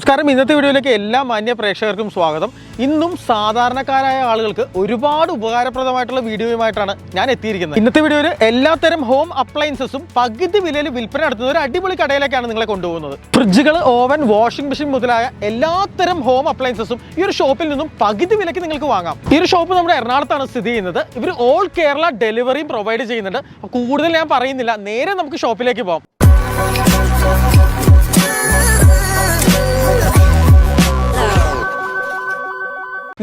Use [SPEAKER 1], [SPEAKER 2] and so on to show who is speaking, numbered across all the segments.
[SPEAKER 1] നമസ്കാരം. ഇന്നത്തെ വീഡിയോയിലേക്ക് എല്ലാ മാന്യ പ്രേക്ഷകർക്കും സ്വാഗതം. ഇന്നും സാധാരണക്കാരായ ആളുകൾക്ക് ഒരുപാട് ഉപകാരപ്രദമായിട്ടുള്ള വീഡിയോയുമായിട്ടാണ് ഞാൻ എത്തിയിരിക്കുന്നത്. ഇന്നത്തെ വീഡിയോയിൽ എല്ലാത്തരം ഹോം അപ്ലയൻസസും പകുതി വിലയിൽ വിൽപ്പന നടത്തുന്ന ഒരു അടിപൊളി കടയിലേക്കാണ് നിങ്ങളെ കൊണ്ടുപോകുന്നത്. ഫ്രിഡ്ജുകൾ ഓവൻ വാഷിംഗ് മെഷീൻ മുതലായ എല്ലാത്തരം ഹോം അപ്ലയൻസസും ഈ ഒരു ഷോപ്പിൽ നിന്നും പകുതി വിലയ്ക്ക് നിങ്ങൾക്ക് വാങ്ങാം. ഈ ഒരു ഷോപ്പ് നമ്മുടെ എറണാകുളത്താണ് സ്ഥിതി ചെയ്യുന്നത്. ഇവർ ഓൾ കേരള ഡെലിവറിയും പ്രൊവൈഡ് ചെയ്യുന്നുണ്ട്. കൂടുതൽ ഞാൻ പറയുന്നില്ല. നേരെ നമുക്ക് ഷോപ്പിലേക്ക് പോകാം.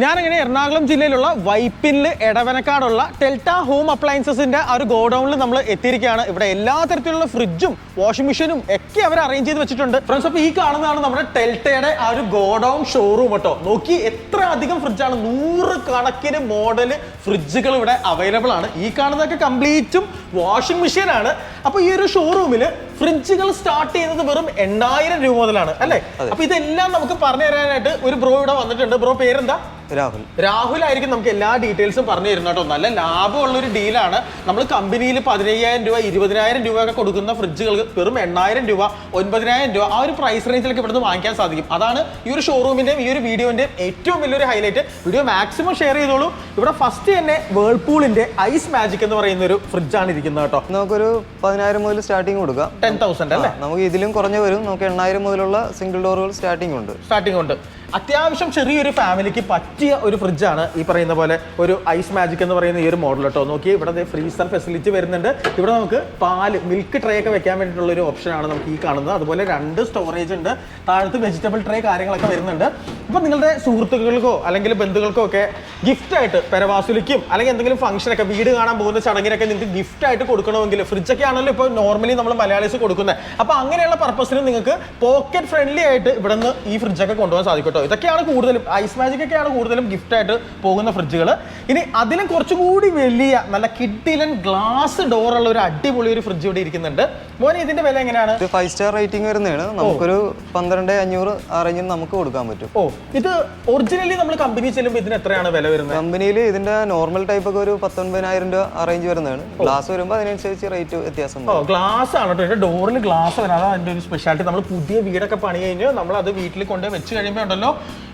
[SPEAKER 1] ഞാനിങ്ങനെ എറണാകുളം ജില്ലയിലുള്ള വൈപ്പിനിൽ എടവനക്കാടുള്ള ടെൽറ്റ ഹോം അപ്ലയൻസസിന്റെ ആ ഒരു ഗോഡൌണിൽ നമ്മൾ എത്തിയിരിക്കുകയാണ്. ഇവിടെ എല്ലാ തരത്തിലുള്ള ഫ്രിഡ്ജും വാഷിംഗ് മെഷീനും ഒക്കെ അവർ അറേഞ്ച് ചെയ്ത് വെച്ചിട്ടുണ്ട്. ഫ്രണ്ട്സ് അപ്പോൾ ഈ കാണുന്നതാണ് നമ്മുടെ ടെൽറ്റയുടെ ആ ഒരു ഗോഡൌൺ ഷോറൂം കേട്ടോ നോക്കി എത്ര അധികം ഫ്രിഡ്ജാണ്. നൂറ് കണക്കിന് മോഡൽ ഫ്രിഡ്ജുകൾ ഇവിടെ അവൈലബിൾ ആണ്. ഈ കാണുന്നതൊക്കെ കംപ്ലീറ്റും വാഷിംഗ് മെഷീനാണ് ആണ്. അപ്പോൾ ഈ ഒരു ഷോറൂമിൽ ഫ്രിഡ്ജുകൾ സ്റ്റാർട്ട് ചെയ്യുന്നത് വെറും എണ്ണായിരം രൂപ മുതലാണ് അല്ലേ? അപ്പോൾ ഇതെല്ലാം നമുക്ക് പറഞ്ഞു തരാനായിട്ട് ഒരു ബ്രോ ഇവിടെ വന്നിട്ടുണ്ട്. ബ്രോ പേരെന്താ?
[SPEAKER 2] രാഹുൽ.
[SPEAKER 1] രാഹുൽ ആയിരിക്കും നമുക്ക് എല്ലാ ഡീറ്റെയിൽസും പറഞ്ഞു തരുന്ന കേട്ടോ. നല്ല ലാഭമുള്ള ഒരു ഡീലാണ്. നമ്മൾ കമ്പനിയിൽ പതിനയ്യായിരം രൂപ ഇരുപതിനായിരം രൂപ ഒക്കെ കൊടുക്കുന്ന ഫ്രിഡ്ജുകൾക്ക് വെറും എണ്ണായിരം രൂപ ഒൻപതിനായിരം രൂപ ആ ഒരു പ്രൈസ് റേഞ്ചിലൊക്കെ ഇവിടുന്ന് വാങ്ങിക്കാൻ സാധിക്കും. അതാണ് ഈ ഒരു ഷോറൂമിന്റെയും ഈ ഒരു വീഡിയോന്റെയും ഏറ്റവും വലിയൊരു ഹൈലൈറ്റ് വീഡിയോ മാക്സിമം ഷെയർ ചെയ്തോളൂ. ഇവിടെ ഫസ്റ്റ് തന്നെ വേൾപൂളിന്റെ ഐസ് മാജിക് എന്ന് പറയുന്ന ഒരു ഫ്രിഡ്ജാണ് ഇരിക്കുന്നത് കേട്ടോ.
[SPEAKER 2] നമുക്കൊരു പതിനായിരം മുതൽ സ്റ്റാർട്ടിംഗ് കൊടുക്കാം.
[SPEAKER 1] ടെൻ തൗസൻഡ് അല്ലേ?
[SPEAKER 2] നമുക്ക് ഇതിലും കുറഞ്ഞു വരും. നമുക്ക് എണ്ണായിരം മുതലുള്ള സിംഗിൾ ഡോറുകൾ സ്റ്റാർട്ടിംഗ് ഉണ്ട്.
[SPEAKER 1] സ്റ്റാർട്ടിംഗ് ഉണ്ട്. അത്യാവശ്യം ചെറിയൊരു ഫാമിലിക്ക് പറ്റിയ ഒരു ഫ്രിഡ്ജാണ് ഈ പറയുന്ന പോലെ ഒരു ഐസ് മാജിക് എന്ന് പറയുന്ന ഈ ഒരു മോഡൽ കേട്ടോ. നോക്കി ഇവിടെ ഫ്രീസർ ഫെസിലിറ്റി വരുന്നുണ്ട്. ഇവിടെ നമുക്ക് പാൽ മിൽക്ക് ട്രേ ഒക്കെ വെക്കാൻ വേണ്ടിയിട്ടുള്ള ഒരു ഓപ്ഷനാണ് നമുക്ക് ഈ കാണുന്നത്. അതുപോലെ രണ്ട് സ്റ്റോറേജ് ഉണ്ട്. താഴത്ത് വെജിറ്റബിൾ ട്രേ കാര്യങ്ങളൊക്കെ വരുന്നുണ്ട്. ഇപ്പം നിങ്ങളുടെ സുഹൃത്തുക്കൾക്കോ അല്ലെങ്കിൽ ബന്ധുക്കൾക്കോ ഒക്കെ ഗിഫ്റ്റ് ആയിട്ട് പെരവാസുലിക്കും അല്ലെങ്കിൽ എന്തെങ്കിലും ഫംഗ്ഷനൊക്കെ വീട് കാണാൻ പോകുന്ന ചടങ്ങിനൊക്കെ നിങ്ങൾക്ക് ഗിഫ്റ്റ് ആയിട്ട് കൊടുക്കണമെങ്കിൽ ഫ്രിഡ്ജൊക്കെ ആണല്ലോ ഇപ്പോൾ നോർമലി നമ്മൾ മലയാളീസ് കൊടുക്കുന്നത്. അപ്പോൾ അങ്ങനെയുള്ള പർപ്പസിന് നിങ്ങൾക്ക് പോക്കറ്റ് ഫ്രണ്ട്ലി ആയിട്ട് ഇവിടെ നിന്ന് ഈ ഫ്രിഡ്ജൊക്കെ കൊണ്ടുപോകാൻ സാധിക്കും കേട്ടോ. ഇതൊക്കെയാണ് കൂടുതലും ഐസ് മാജിക് ഒക്കെയാണ് കൂടുതലും ഗിഫ്റ്റ് ആയിട്ട് പോകുന്ന ഫ്രിഡ്ജുകൾ ഇനി അതിലും കുറച്ചും കൂടി വലിയ നല്ല കിഡിലൻ ഗ്ലാസ് ഡോർ ഉള്ള ഒരു അടിപൊളി ഒരു ഫ്രിഡ്ജ് ഇവിടെ ഇരിക്കുന്നുണ്ട്. മോനെ ഇതിന്റെ വില എങ്ങനെയാണ്?
[SPEAKER 2] ഇത് ഫൈവ് സ്റ്റാർ റേറ്റിംഗ് വരുന്നതാണ്. നമുക്കൊരു പന്ത്രണ്ട് അഞ്ഞൂറ് ആ റേഞ്ചിൽ നമുക്ക് കൊടുക്കാൻ പറ്റും.
[SPEAKER 1] ഓ ഇത് ഒറിജിനലി നമ്മൾ കമ്പനി ചെല്ലുമ്പോൾ ഇതിന് എത്രയാണ് വില വരുന്നത്?
[SPEAKER 2] കമ്പനിയിൽ ഇതിന്റെ നോർമൽ ടൈപ്പ് ഒക്കെ ഒരു പത്തൊൻപതിനായിരം രൂപ ആ റേഞ്ച് വരുന്നതാണ്. ഗ്ലാസ് വരുമ്പോൾ അതിനനുസരിച്ച് റേറ്റ് വ്യത്യാസം
[SPEAKER 1] ഗ്ലാസ് ആണ് കേട്ടോ. ഡോറിൽ ഗ്ലാസ് വരാം അതാണ് അതിന്റെ ഒരു സ്പെഷ്യാലിറ്റി നമ്മൾ പുതിയ വീടൊക്കെ പണി കഴിഞ്ഞ് നമ്മൾ അത് വീട്ടിൽ കൊണ്ടുപോയി വെച്ച് കഴിയുമ്പോൾ ഉണ്ടല്ലോ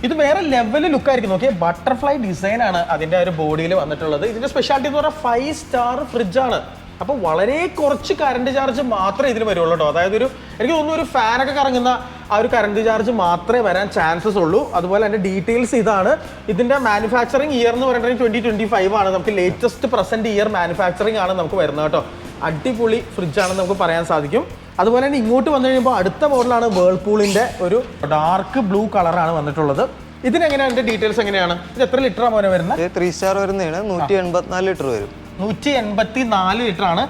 [SPEAKER 1] ഇത് വേറെ ലെവലിൽ ലുക്ക് ആയിരിക്കും. നോക്കിയേ ബട്ടർഫ്ലൈ ഡിസൈൻ ആണ് അതിന്റെ ഒരു ബോഡിയിൽ വന്നിട്ടുള്ളത്. ഇതിന്റെ സ്പെഷ്യാലിറ്റി എന്ന് പറഞ്ഞാൽ ഫൈവ് സ്റ്റാർ ഫ്രിഡ്ജ് ആണ്. അപ്പോൾ വളരെ കുറച്ച് കറണ്ട് ചാർജ് മാത്രമേ ഇതിന് വരുള്ളൂ കേട്ടോ അതായത് ഒരു എനിക്ക് തോന്നുന്നു ഒരു ഫാനൊക്കെ കറങ്ങുന്ന ആ ഒരു കറണ്ട് ചാർജ് മാത്രമേ വരാൻ ചാൻസസ് ഉള്ളൂ. അതുപോലെ അതിന്റെ ഡീറ്റെയിൽസ് ഇതാണ്. ഇതിന്റെ മാനുഫാക്ചറിങ് ഇയർ എന്ന് പറയുന്നത് ട്വന്റി ട്വന്റി ഫൈവ് ആണ്. നമുക്ക് ലേറ്റസ്റ്റ് പ്രസന്റ് ഇയർ മാനുഫാക്ചറിങ് ആണ് നമുക്ക് വരുന്നത് കേട്ടോ അടിപൊളി ഫ്രിഡ്ജ് ആണെന്ന് നമുക്ക് പറയാൻ സാധിക്കും. അതുപോലെ തന്നെ ഇങ്ങോട്ട് വന്നു കഴിയുമ്പോൾ അടുത്ത മോഡലാണ് വേൾപൂളിന്റെ ഒരു ഡാർക്ക് ബ്ലൂ കളറാണ് വന്നിട്ടുള്ളത്. ഇതിനെങ്ങനെയാണ്? അതിന്റെ ഡീറ്റെയിൽസ് എങ്ങനെയാണ്? ഇത് എത്ര ലിറ്റർ മോനെ വരുന്നത്?
[SPEAKER 2] ത്രീ സ്റ്റാർ വരുന്നതാണ്. നൂറ്റി എൺപത്തിനാല് ലിറ്റർ വരും.
[SPEAKER 1] നൂറ്റി എൺപത്തി നാല് ലിറ്റർ ആണ്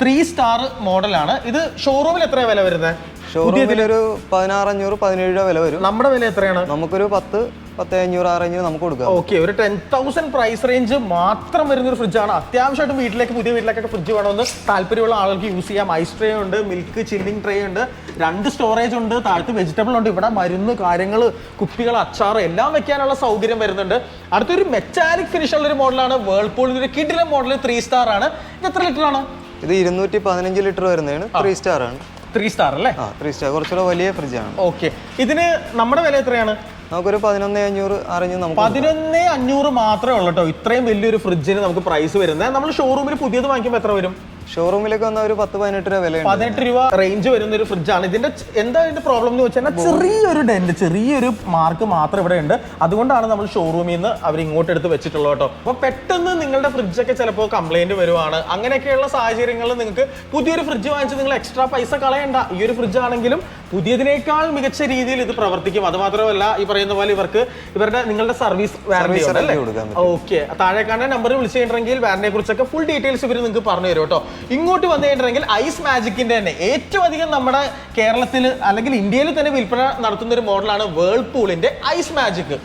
[SPEAKER 1] ത്രീ സ്റ്റാർ മോഡലാണ് ഇത് ഷോറൂമിൽ എത്രയാണ് വില വരുന്നത്?
[SPEAKER 2] ഷോറൂമിലൊരു പതിനാറഞ്ഞൂറ് പതിനേഴ് രൂപ വില വരും.
[SPEAKER 1] നമ്മുടെ വില എത്രയാണ്?
[SPEAKER 2] നമുക്കൊരു പത്ത് പത്ത് അഞ്ഞൂറ് ആ നമുക്ക് കൊടുക്കാം.
[SPEAKER 1] ഓക്കെ ഒരു ടെൻ തൗസൻഡ് പ്രൈസ് റേഞ്ച് മാത്രം വരുന്ന ഒരു ഫ്രിഡ്ജാണ് അത്യാവശ്യമായിട്ടും വീട്ടിലേക്ക് പുതിയ വീട്ടിലേക്കൊക്കെ ഫ്രിഡ്ജ് വേണമെന്ന് താല്പര്യമുള്ള ആളുകൾക്ക് യൂസ് ചെയ്യാം. ഐസ് ട്രേ ഉണ്ട് മിൽക്ക് ചില്ലിംഗ് ട്രേ ഉണ്ട് രണ്ട് സ്റ്റോറേജ് ഉണ്ട് താഴത്ത് വെജിറ്റബിൾ ഉണ്ട്. ഇവിടെ മരുന്ന് കാര്യങ്ങൾ കുപ്പികൾ അച്ചാർ എല്ലാം വെക്കാനുള്ള സൗകര്യം വരുന്നുണ്ട്. അടുത്തൊരു മെറ്റാലിക് ഫിനിഷ് ഉള്ള ഒരു മോഡലാണ് വേൾപൂളിന്റെ ഒരു കിഡിലെ മോഡൽ ത്രീ സ്റ്റാർ ആണ്. ഇത് എത്ര ലിറ്റർ ആണ്
[SPEAKER 2] ഇത് ഇരുന്നൂറ്റി പതിനഞ്ച് ലിറ്റർ വരുന്നതാണ്. ത്രീ സ്റ്റാർ ആണ്.
[SPEAKER 1] ത്രീ സ്റ്റാർ അല്ലേ?
[SPEAKER 2] ആ ത്രീ സ്റ്റാർ കുറച്ചുകൂടെ വലിയ ഫ്രിഡ്ജാണ്
[SPEAKER 1] ഓക്കെ ഇതിന് നമ്മുടെ വില എത്രയാണ്?
[SPEAKER 2] നമുക്കൊരു പതിനൊന്ന് അഞ്ഞൂറ് അറിഞ്ഞ് നമുക്ക്.
[SPEAKER 1] പതിനൊന്ന് അഞ്ഞൂറ് മാത്രമേ ഉള്ളൂ കേട്ടോ ഇത്രയും വലിയൊരു ഫ്രിഡ്ജിന് നമുക്ക് പ്രൈസ് വരുന്നത്. നമ്മൾ ഷോറൂമിൽ പുതിയത് വാങ്ങിക്കുമ്പോൾ എത്ര വരും?
[SPEAKER 2] ഷോറൂമിലേക്ക് വന്ന ഒരു പത്ത് പതിനെട്ട് രൂപ വില
[SPEAKER 1] പതിനെട്ട് രൂപ റേഞ്ച് വരുന്ന ഒരു ഫ്രിഡ്ജാണ് ഇതിന്റെ എന്താ ഇതിന്റെ പ്രോബ്ലം എന്ന് വെച്ചാൽ ചെറിയൊരു ഡെന്റ് ചെറിയൊരു മാർക്ക് മാത്രം ഇവിടെ ഉണ്ട്. അതുകൊണ്ടാണ് നമ്മൾ ഷോറൂമിൽ നിന്ന് അവർ ഇങ്ങോട്ട് എടുത്ത് വെച്ചിട്ടുള്ളത് കേട്ടോ. അപ്പോൾ പെട്ടെന്ന് നിങ്ങളുടെ ഫ്രിഡ്ജൊക്കെ ചിലപ്പോൾ കംപ്ലൈന്റ് വരുവാണ്. അങ്ങനെയൊക്കെയുള്ള സാഹചര്യങ്ങളിൽ നിങ്ങൾക്ക് പുതിയൊരു ഫ്രിഡ്ജ് വാങ്ങിച്ച് നിങ്ങൾ എക്സ്ട്രാ പൈസ കളയണ്ട. ഈ ഒരു ഫ്രിഡ്ജ് ആണെങ്കിലും പുതിയതിനേക്കാൾ മികച്ച രീതിയിൽ ഇത് പ്രവർത്തിക്കും. അത് മാത്രമല്ല ഈ പറയുന്ന പോലെ ഇവർക്ക് ഇവരുടെ നിങ്ങളുടെ സർവീസ് വാറണ്ടി. ഓക്കെ താഴെ കാണുന്ന നമ്പർ വിളിച്ചു കഴിഞ്ഞിട്ടുണ്ടെങ്കിൽ വാറിനെ കുറിച്ചൊക്കെ ഫുൾ ഡീറ്റെയിൽസ് ഇവർ നിങ്ങൾക്ക് പറഞ്ഞു തരും കേട്ടോ. ഇങ്ങോട്ട് വന്നു കഴിഞ്ഞിട്ടുണ്ടെങ്കിൽ ഐസ് മാജിക്കിന്റെ തന്നെ ഏറ്റവും അധികം നമ്മുടെ കേരളത്തിൽ അല്ലെങ്കിൽ ഇന്ത്യയിൽ തന്നെ വിൽപ്പന നടത്തുന്ന ഒരു മോഡലാണ് വേൾപൂളിന്റെ ഐസ് മാജിക്.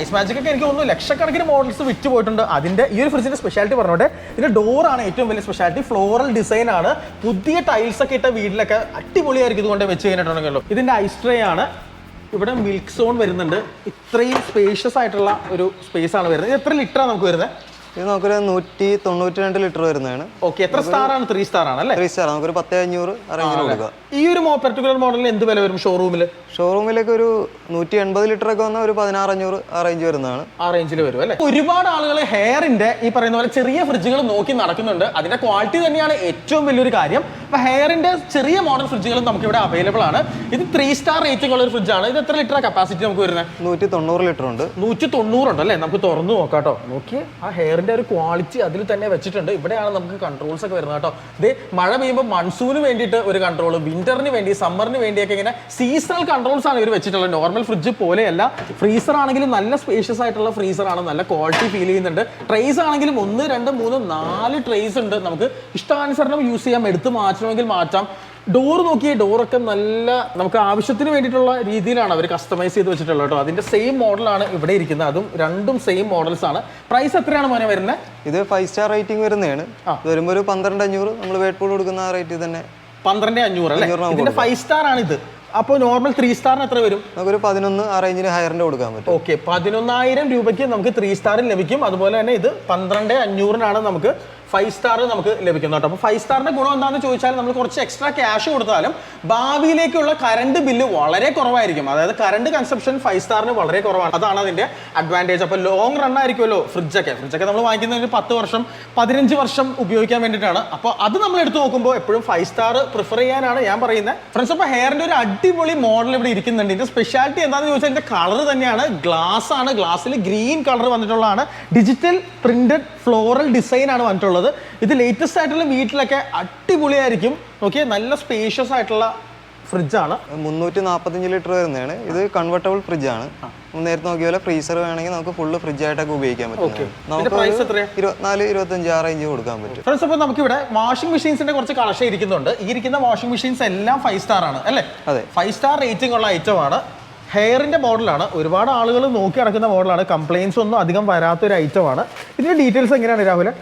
[SPEAKER 1] ഐസ് മാജിക് ഒക്കെ എനിക്ക് തോന്നുന്നു ലക്ഷക്കണക്കിന് മോഡൽസ് വിറ്റ് പോയിട്ടുണ്ട്. അതിന്റെ ഈ ഒരു ഫ്രിഡ്ജിന്റെ സ്പെഷ്യാലിറ്റി പറഞ്ഞോട്ടെ ഇതിന്റെ ഡോറാണ് ഏറ്റവും വലിയ സ്പെഷ്യാലിറ്റി ഫ്ലോറൽ ഡിസൈൻ ആണ്. പുതിയ ടൈൽസ് ഒക്കെ ഇട്ട വീട്ടിലൊക്കെ അടിപൊളിയായിരിക്കും ഇതുകൊണ്ട് വെച്ച് കഴിഞ്ഞിട്ടുണ്ടെങ്കിലോ. ഇതിന്റെ ഐസ് ട്രേ ആണ്. ഇവിടെ മിൽക്ക് സോൺ വരുന്നുണ്ട്. ഇത്രയും സ്പേഷ്യസ് ആയിട്ടുള്ള ഒരു സ്പേസ് ആണ് വരുന്നത്. ഇത് എത്ര ലിറ്ററാണ് നമുക്ക് വരുന്നത്?
[SPEAKER 2] ഇത് നമുക്കൊരു നൂറ്റി തൊണ്ണൂറ്റി രണ്ട് ലിറ്റർ വരുന്നതാണ്.
[SPEAKER 1] ഓക്കെ എത്ര സ്റ്റാർ ആണ്? ത്രീ സ്റ്റാർ ആണ് അല്ലേ?
[SPEAKER 2] ത്രീ സ്റ്റാർ നമുക്കൊരു പത്ത് അഞ്ഞൂറ് അറേഞ്ച് കൊടുക്കുക
[SPEAKER 1] ഈ ഒരു പെർട്ടിക്കുലർ മോഡലിന് എന്ത് വില വരും ഷോറൂമിൽ
[SPEAKER 2] ഷോറൂമിലേക്ക് ഒരു നൂറ്റി എൺപത് ലിറ്റർ ഒക്കെ വന്ന ഒരു പതിനാറ് അഞ്ഞൂറ് ആ റേഞ്ച് വരുന്നതാണ്.
[SPEAKER 1] ആ റേഞ്ചിൽ വരും അല്ലേ? ഒരുപാട് ആളുകൾ ഹെയറിന്റെ ഈ പറയുന്ന പോലെ ചെറിയ ഫ്രിഡ്ജുകൾ നോക്കി നടക്കുന്നുണ്ട്. അതിന്റെ ക്വാളിറ്റി തന്നെയാണ് ഏറ്റവും വലിയൊരു കാര്യം. അപ്പൊ ഹെയറിന്റെ ചെറിയ മോഡൽ ഫ്രിഡ്ജുകളും നമുക്ക് ഇവിടെ അവൈലബിൾ ആണ്. ഇത് ത്രീ സ്റ്റാർ റേറ്റിംഗ് ഉള്ള ഒരു ഫ്രിഡ്ജാണ് ഇത് എത്ര ലിറ്റർ കപ്പാസിറ്റി നമുക്ക് വരുന്നത്?
[SPEAKER 2] നൂറ്റി തൊണ്ണൂറ് ലിറ്റർ ഉണ്ട്.
[SPEAKER 1] നൂറ്റി തൊണ്ണൂറുണ്ട് അല്ലേ? നമുക്ക് തുറന്നു നോക്കാം കേട്ടോ. നോക്കി ആ ഹെയറിന്റെ ഒരു ക്വാളിറ്റി അതിൽ തന്നെ വെച്ചിട്ടുണ്ട്. ഇവിടെയാണ് നമുക്ക് കൺട്രോൾസ് ഒക്കെ വരുന്നത് കേട്ടോ. ഇത് മഴ പെയ്യുമ്പോൾ മൺസൂണിന് വേണ്ടിയിട്ട് ഒരു കൺട്രോൾ വിന്ററിന് വേണ്ടി സമ്മറിന് വേണ്ടിയൊക്കെ ഇങ്ങനെ സീസണൽ കൺട്രോൾസ് ആണ് ഇവർ വെച്ചിട്ടുള്ളത്. നോർമൽ ഫ്രിഡ്ജ് പോലെയല്ല. ഫ്രീസർ ആണെങ്കിലും നല്ല സ്പേഷ്യസ് ആയിട്ടുള്ള ഫ്രീസർ ആണ്. നല്ല ക്വാളിറ്റി ഫീൽ ചെയ്യുന്നുണ്ട്. ട്രേസ് ആണെങ്കിലും ഒന്ന് രണ്ട് മൂന്ന് നാല് ട്രേസ് ഉണ്ട് നമുക്ക്. ഇഷ്ടാനുസരണം യൂസ് ചെയ്യാം. എടുത്ത് മാറ്റണമെങ്കിൽ മാറ്റാം. ഡോർ നോക്കിയ ഡോറൊക്കെ നല്ല നമുക്ക് ആവശ്യത്തിന് വേണ്ടിയിട്ടുള്ള രീതിയിലാണ് അവർ കസ്റ്റമൈസ് ചെയ്ത് വെച്ചിട്ടുള്ളത് കേട്ടോ. അതിന്റെ സെയിം മോഡലാണ് ഇവിടെ ഇരിക്കുന്നത്. അതും രണ്ടും സെയിം മോഡൽസ് ആണ്. പ്രൈസ് എത്രയാണ് മോനെ വരുന്നത്
[SPEAKER 2] ഇത് ഫൈവ് സ്റ്റാർ റേറ്റിംഗ് വരുന്നതാണ്. വരുമ്പോൾ ഒരു പന്ത്രണ്ട് അഞ്ഞൂറ് നമ്മൾ വേട്ട്പൂൾ കൊടുക്കുന്ന റേറ്റ് തന്നെ.
[SPEAKER 1] പന്ത്രണ്ട് അഞ്ഞൂറ് അല്ലേ? ഇതിന്റെ ഫൈവ് സ്റ്റാർ ആണ് ഇത് അപ്പോൾ നോർമൽ ത്രീ സ്റ്റാറിന് എത്ര വരും?
[SPEAKER 2] നമുക്ക് ഒരു പതിനൊന്ന് ആ റേഞ്ചിന് ഹയറിന്റെ കൊടുക്കാൻ പറ്റും.
[SPEAKER 1] ഓക്കെ പതിനൊന്നായിരം രൂപയ്ക്ക് നമുക്ക് ത്രീ സ്റ്റാറിൽ ലഭിക്കും. അതുപോലെ തന്നെ ഇത് പന്ത്രണ്ട് അഞ്ഞൂറിനാണ് നമുക്ക് ഫൈവ് സ്റ്റാർ നമുക്ക് ലഭിക്കുന്നു കേട്ടോ. അപ്പോൾ ഫൈവ് സ്റ്റാറിന്റെ ഗുണം എന്താണെന്ന് ചോദിച്ചാൽ നമ്മൾ കുറച്ച് എക്സ്ട്രാ ക്യാഷ് കൊടുത്താലും ഭാവിയിലേക്കുള്ള കറണ്ട് ബില്ല് വളരെ കുറവായിരിക്കും. അതായത് കറണ്ട് കൺസപ്ഷൻ ഫൈവ് സ്റ്റാറിന് വളരെ കുറവാണ്. അതാണ് അതിന്റെ അഡ്വാന്റേജ് അപ്പോൾ ലോങ് റൺ ആയിരിക്കുമല്ലോ ഫ്രിഡ്ജൊക്കെ ഫ്രിഡ്ജൊക്കെ നമ്മൾ വാങ്ങിക്കുന്നത് ഒരു പത്ത് വർഷം പതിനഞ്ച് വർഷം ഉപയോഗിക്കാൻ വേണ്ടിയിട്ടാണ്. അപ്പോൾ അത് നമ്മൾ എടുത്തു നോക്കുമ്പോൾ എപ്പോഴും ഫൈവ് സ്റ്റാർ പ്രിഫർ ചെയ്യാനാണ് ഞാൻ പറയുന്നത്. ഫ്രണ്ട്സ് അപ്പോൾ ഹെയറിന്റെ ഒരു അടിപൊളി മോഡൽ ഇവിടെ ഇരിക്കുന്നുണ്ട്. ഇതിന്റെ സ്പെഷ്യാലിറ്റി എന്താണെന്ന് ചോദിച്ചാൽ ഇതിന്റെ കളർ തന്നെയാണ്. ഗ്ലാസ് ആണ്. ഗ്ലാസ്സിൽ ഗ്രീൻ കളർ വന്നിട്ടുള്ളതാണ്. ഡിജിറ്റൽ പ്രിന്റഡ് ഫ്ലോറൽ ഡിസൈൻ ആണ് വന്നിട്ടുള്ളത്. ഇത് ലേറ്റസ്റ്റ് ആയിട്ടുള്ള വീട്ടിലൊക്കെ അടിപൊളിയായിരിക്കും. ഓക്കെ നല്ല സ്പേഷ്യസ് ആയിട്ടുള്ള ഫ്രിഡ്ജാണ്
[SPEAKER 2] മുന്നൂറ്റി നാൽപ്പത്തഞ്ച് ലിറ്റർ വരുന്നതാണ്. ഇത് കൺവെർട്ടബിൾ ഫ്രിഡ്ജ് ആണ്. നേരത്തെ നോക്കിയ പോലെ ഫ്രീസർ വേണമെങ്കിൽ നമുക്ക് ഫുള്ള് ഫ്രിഡ്ജ് ആയിട്ടൊക്കെ ഉപയോഗിക്കാൻ പറ്റും? ഇരുപത്തിനാല് ഇരുപത്തഞ്ച് ആ റേഞ്ച് കൊടുക്കാൻ പറ്റും.
[SPEAKER 1] ഫ്രണ്ട്സ് അപ്പോൾ നമുക്കിവിടെ വാഷിംഗ് മെഷീൻസിന്റെ കുറച്ച് കളക്ഷൻ ഇരിക്കുന്നുണ്ട്. ഈ ഇരിക്കുന്ന വാഷിംഗ് മെഷീൻസ് എല്ലാം ഫൈവ് സ്റ്റാർ ആണ് അല്ലേ?
[SPEAKER 2] അതെ.
[SPEAKER 1] ഫൈവ് സ്റ്റാർ റേറ്റിംഗ് ഉള്ള ഐറ്റം ആണ്. ഹെയറിന്റെ മോഡലാണ് ഒരുപാട് ആളുകൾ നോക്കി നടക്കുന്ന മോഡലാണ് കംപ്ലൈൻസ് ഒന്നും അധികം വരാത്തൊരു ഐറ്റം ആണ്. ഇതിന്റെ ഡീറ്റെയിൽസ് എങ്ങനെയാണ് രാഹുലെ?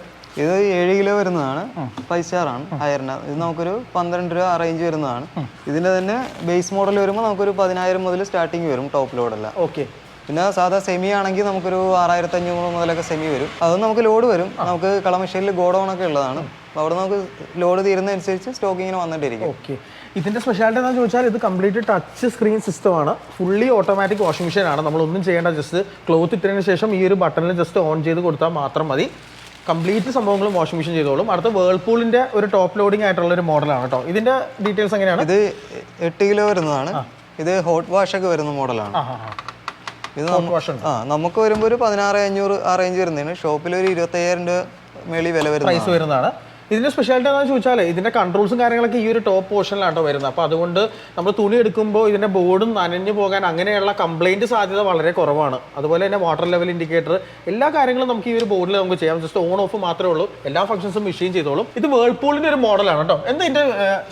[SPEAKER 2] ഇത് ഏഴ് കിലോ വരുന്നതാണ് ഫൈവ് സ്റ്റാർ ആണ് ഹയറിന്. ഇത് നമുക്കൊരു പന്ത്രണ്ട് രൂപ അറേഞ്ച് റേഞ്ച് വരുന്നതാണ് ഇതിന്റെ തന്നെ ബേസ് മോഡൽ വരുമ്പോൾ നമുക്കൊരു പതിനായിരം മുതൽ സ്റ്റാർട്ടിങ് വരും ടോപ്പ് ലോഡല്ല
[SPEAKER 1] ഓക്കെ
[SPEAKER 2] പിന്നെ സാധാ സെമി ആണെങ്കിൽ നമുക്കൊരു ആറായിരത്തി അഞ്ഞൂറ് മുതലൊക്കെ സെമി വരും. അത് നമുക്ക് ലോഡ് വരും. നമുക്ക് കളമശ്ശേരിയിൽ ഗോഡൗൺ ഒക്കെ ഉള്ളതാണ്. അവിടെ നമുക്ക് ലോഡ് തീരുന്നതനുസരിച്ച് സ്റ്റോക്കിങ്ങിന് വന്നിട്ടിരിക്കും.
[SPEAKER 1] ഓക്കെ ഇതിന്റെ സ്പെഷ്യാലിറ്റി എന്താണെന്ന് ചോദിച്ചാൽ ഇത് കംപ്ലീറ്റ് ടച്ച് സ്ക്രീൻ സിസ്റ്റം ആണ്. ഫുള്ളി ഓട്ടോമാറ്റിക് വാഷിംഗ് മെഷീൻ ആണ്. നമ്മളൊന്നും ചെയ്യേണ്ട ജസ്റ്റ് ക്ലോത്ത് ഇട്ടതിന് ശേഷം ഈ ഒരു ബട്ടണിൽ ജസ്റ്റ് ഓൺ ചെയ്ത് കൊടുത്താൽ മാത്രം മതി. കംപ്ലീറ്റ് സംഭവങ്ങളും വാഷിംഗ് മെഷീൻ ചെയ്തോളും. അടുത്ത വേൾപൂളിന്റെ ഒരു ടോപ്പ് ലോഡിംഗ് ആയിട്ടുള്ള ഒരു മോഡലാണ് കേട്ടോ. ഇതിന്റെ ഡീറ്റെയിൽസ് എങ്ങനെയാണ്?
[SPEAKER 2] ഇത് എട്ട് കിലോ വരുന്നതാണ്. ഇത് ഹോട്ട് വാഷ് ഒക്കെ വരുന്ന മോഡലാണ്. ഇത് ആ നമുക്ക് വരുമ്പോൾ ഒരു പതിനാറ് അഞ്ഞൂറ് ആ റേഞ്ച് വരുന്നതാണ്. ഷോപ്പിൽ ഒരു ഇരുപത്തയ്യായിരം രൂപ മേളി വില
[SPEAKER 1] വരുന്നതാണ്. ഇതിന്റെ സ്പെഷ്യാലിറ്റി എന്താണെന്ന് ചോദിച്ചാൽ ഇതിന്റെ കൺട്രോൾസും കാര്യങ്ങളൊക്കെ ഈ ഒരു ടോപ്പ് പോർഷനിലാണ് വരുന്നത്. അപ്പോൾ അതുകൊണ്ട് നമ്മൾ തുണി എടുക്കുമ്പോൾ ഇതിന്റെ ബോർഡും നനഞ്ഞു പോകാൻ അങ്ങനെയുള്ള കംപ്ലൈന്റ് സാധ്യത വളരെ കുറവാണ്. അതുപോലെ തന്നെ വാട്ടർ ലെവൽ ഇൻഡിക്കേറ്റർ എല്ലാ കാര്യങ്ങളും നമുക്ക് ഈ ഒരു ബോർഡിൽ നമുക്ക് ചെയ്യാം. ജസ്റ്റ് ഓൺ ഓഫ് മാത്രമേ ഉള്ളൂ. എല്ലാ ഫംഗ്ഷൻസും മെഷീൻ ചെയ്തോളും. ഇത് വേൾപൂളിന്റെ ഒരു മോഡലാണ് കേട്ടോ എന്താ ഇതിന്റെ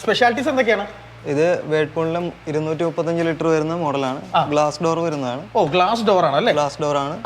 [SPEAKER 1] സ്പെഷ്യാലിറ്റീസ് എന്തൊക്കെയാണ്?
[SPEAKER 2] ഇത് വേൾപൂളിലും ഇരുന്നൂറ്റി മുപ്പത്തഞ്ച് ലിറ്റർ വരുന്ന മോഡലാണ് ഗ്ലാസ് ഡോർ വരുന്നതാണ്.
[SPEAKER 1] ഓ ഗ്ലാസ് ഡോർ ആണ് അല്ലേ
[SPEAKER 2] ഗ്ലാസ് ഡോർ ആണ്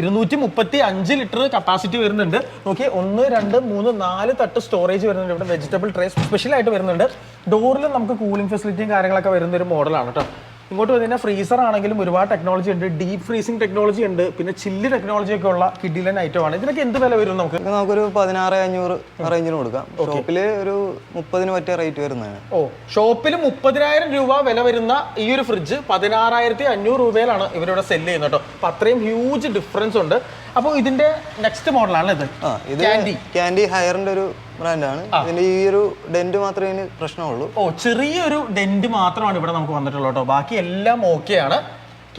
[SPEAKER 1] ഇരുന്നൂറ്റി മുപ്പത്തി അഞ്ച് ലിറ്റർ കപ്പാസിറ്റി വരുന്നുണ്ട്. നോക്കിയേ ഒന്ന് രണ്ട് മൂന്ന് നാല് തട്ട് സ്റ്റോറേജ് വരുന്നുണ്ട് ഇവിടെ. വെജിറ്റബിൾ ട്രേ സ്പെഷ്യൽ ആയിട്ട് വരുന്നുണ്ട്. ഡോറിൽ നമുക്ക് കൂളിംഗ് ഫെസിലിറ്റിയും കാര്യങ്ങളൊക്കെ വരുന്ന ഒരു മോഡലാണ് കേട്ടോ ഇങ്ങോട്ട് വന്നു ഫ്രീസർ ആണെങ്കിലും ഒരുപാട് ടെക്നോളജി ഉണ്ട്. ഡീപ് ഫ്രീസിംഗ് ടെക്നോളജി ഉണ്ട്. പിന്നെ ചില്ല് ടെക്നോളജി ഒക്കെ ഉള്ള കിഡിലൻ ഐറ്റം ആണ്. ഇതിനൊക്കെ എന്ത് വില വരും നമുക്ക്?
[SPEAKER 2] നമുക്കൊരു പതിനാറ് അഞ്ഞൂറ് റേഞ്ചിന് കൊടുക്കാം. ഷോപ്പിൽ ഒരു മുപ്പതിന് പറ്റിയ റേറ്റ് വരുന്നതാണ്.
[SPEAKER 1] ഓ ഷോപ്പിൽ മുപ്പതിനായിരം രൂപ വില വരുന്ന ഈ ഒരു ഫ്രിഡ്ജ് പതിനാറായിരത്തി അഞ്ഞൂറ് രൂപയിലാണ് ഇവരിവിടെ സെൽ ചെയ്യുന്നത് കേട്ടോ. അപ്പൊ അത്രയും ഹ്യൂജ് ഡിഫറൻസ് ഉണ്ട്. അപ്പോൾ ഇതിന്റെ നെക്സ്റ്റ് മോഡലാണ് ഇത്?
[SPEAKER 2] ആ ഇത്
[SPEAKER 1] Candy.
[SPEAKER 2] ക്യാൻഡി ഹയറിന്റെ ഒരു ബ്രാൻഡാണ് ഇതിന്റെ ഈ ഒരു ഡെന്റ് മാത്രമേ ഇതിന് പ്രശ്നമുള്ളൂ.
[SPEAKER 1] ഓ ചെറിയൊരു ഡെന്റ് മാത്രമാണ് ഇവിടെ നമുക്ക് വന്നിട്ടുള്ളത് കേട്ടോ. ബാക്കി എല്ലാം ഓക്കെയാണ്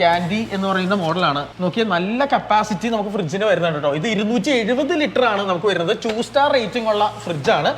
[SPEAKER 1] ക്യാൻഡി എന്ന് പറയുന്ന മോഡലാണ് നോക്കിയാൽ നല്ല കപ്പാസിറ്റി നമുക്ക് ഫ്രിഡ്ജിന് വരുന്നുണ്ട് കേട്ടോ. ഇത് ഇരുന്നൂറ്റി എഴുപത് ലിറ്റർ ആണ് നമുക്ക് വരുന്നത്. ടു സ്റ്റാർ റേറ്റിംഗ് ഉള്ള ഫ്രിഡ്ജാണ്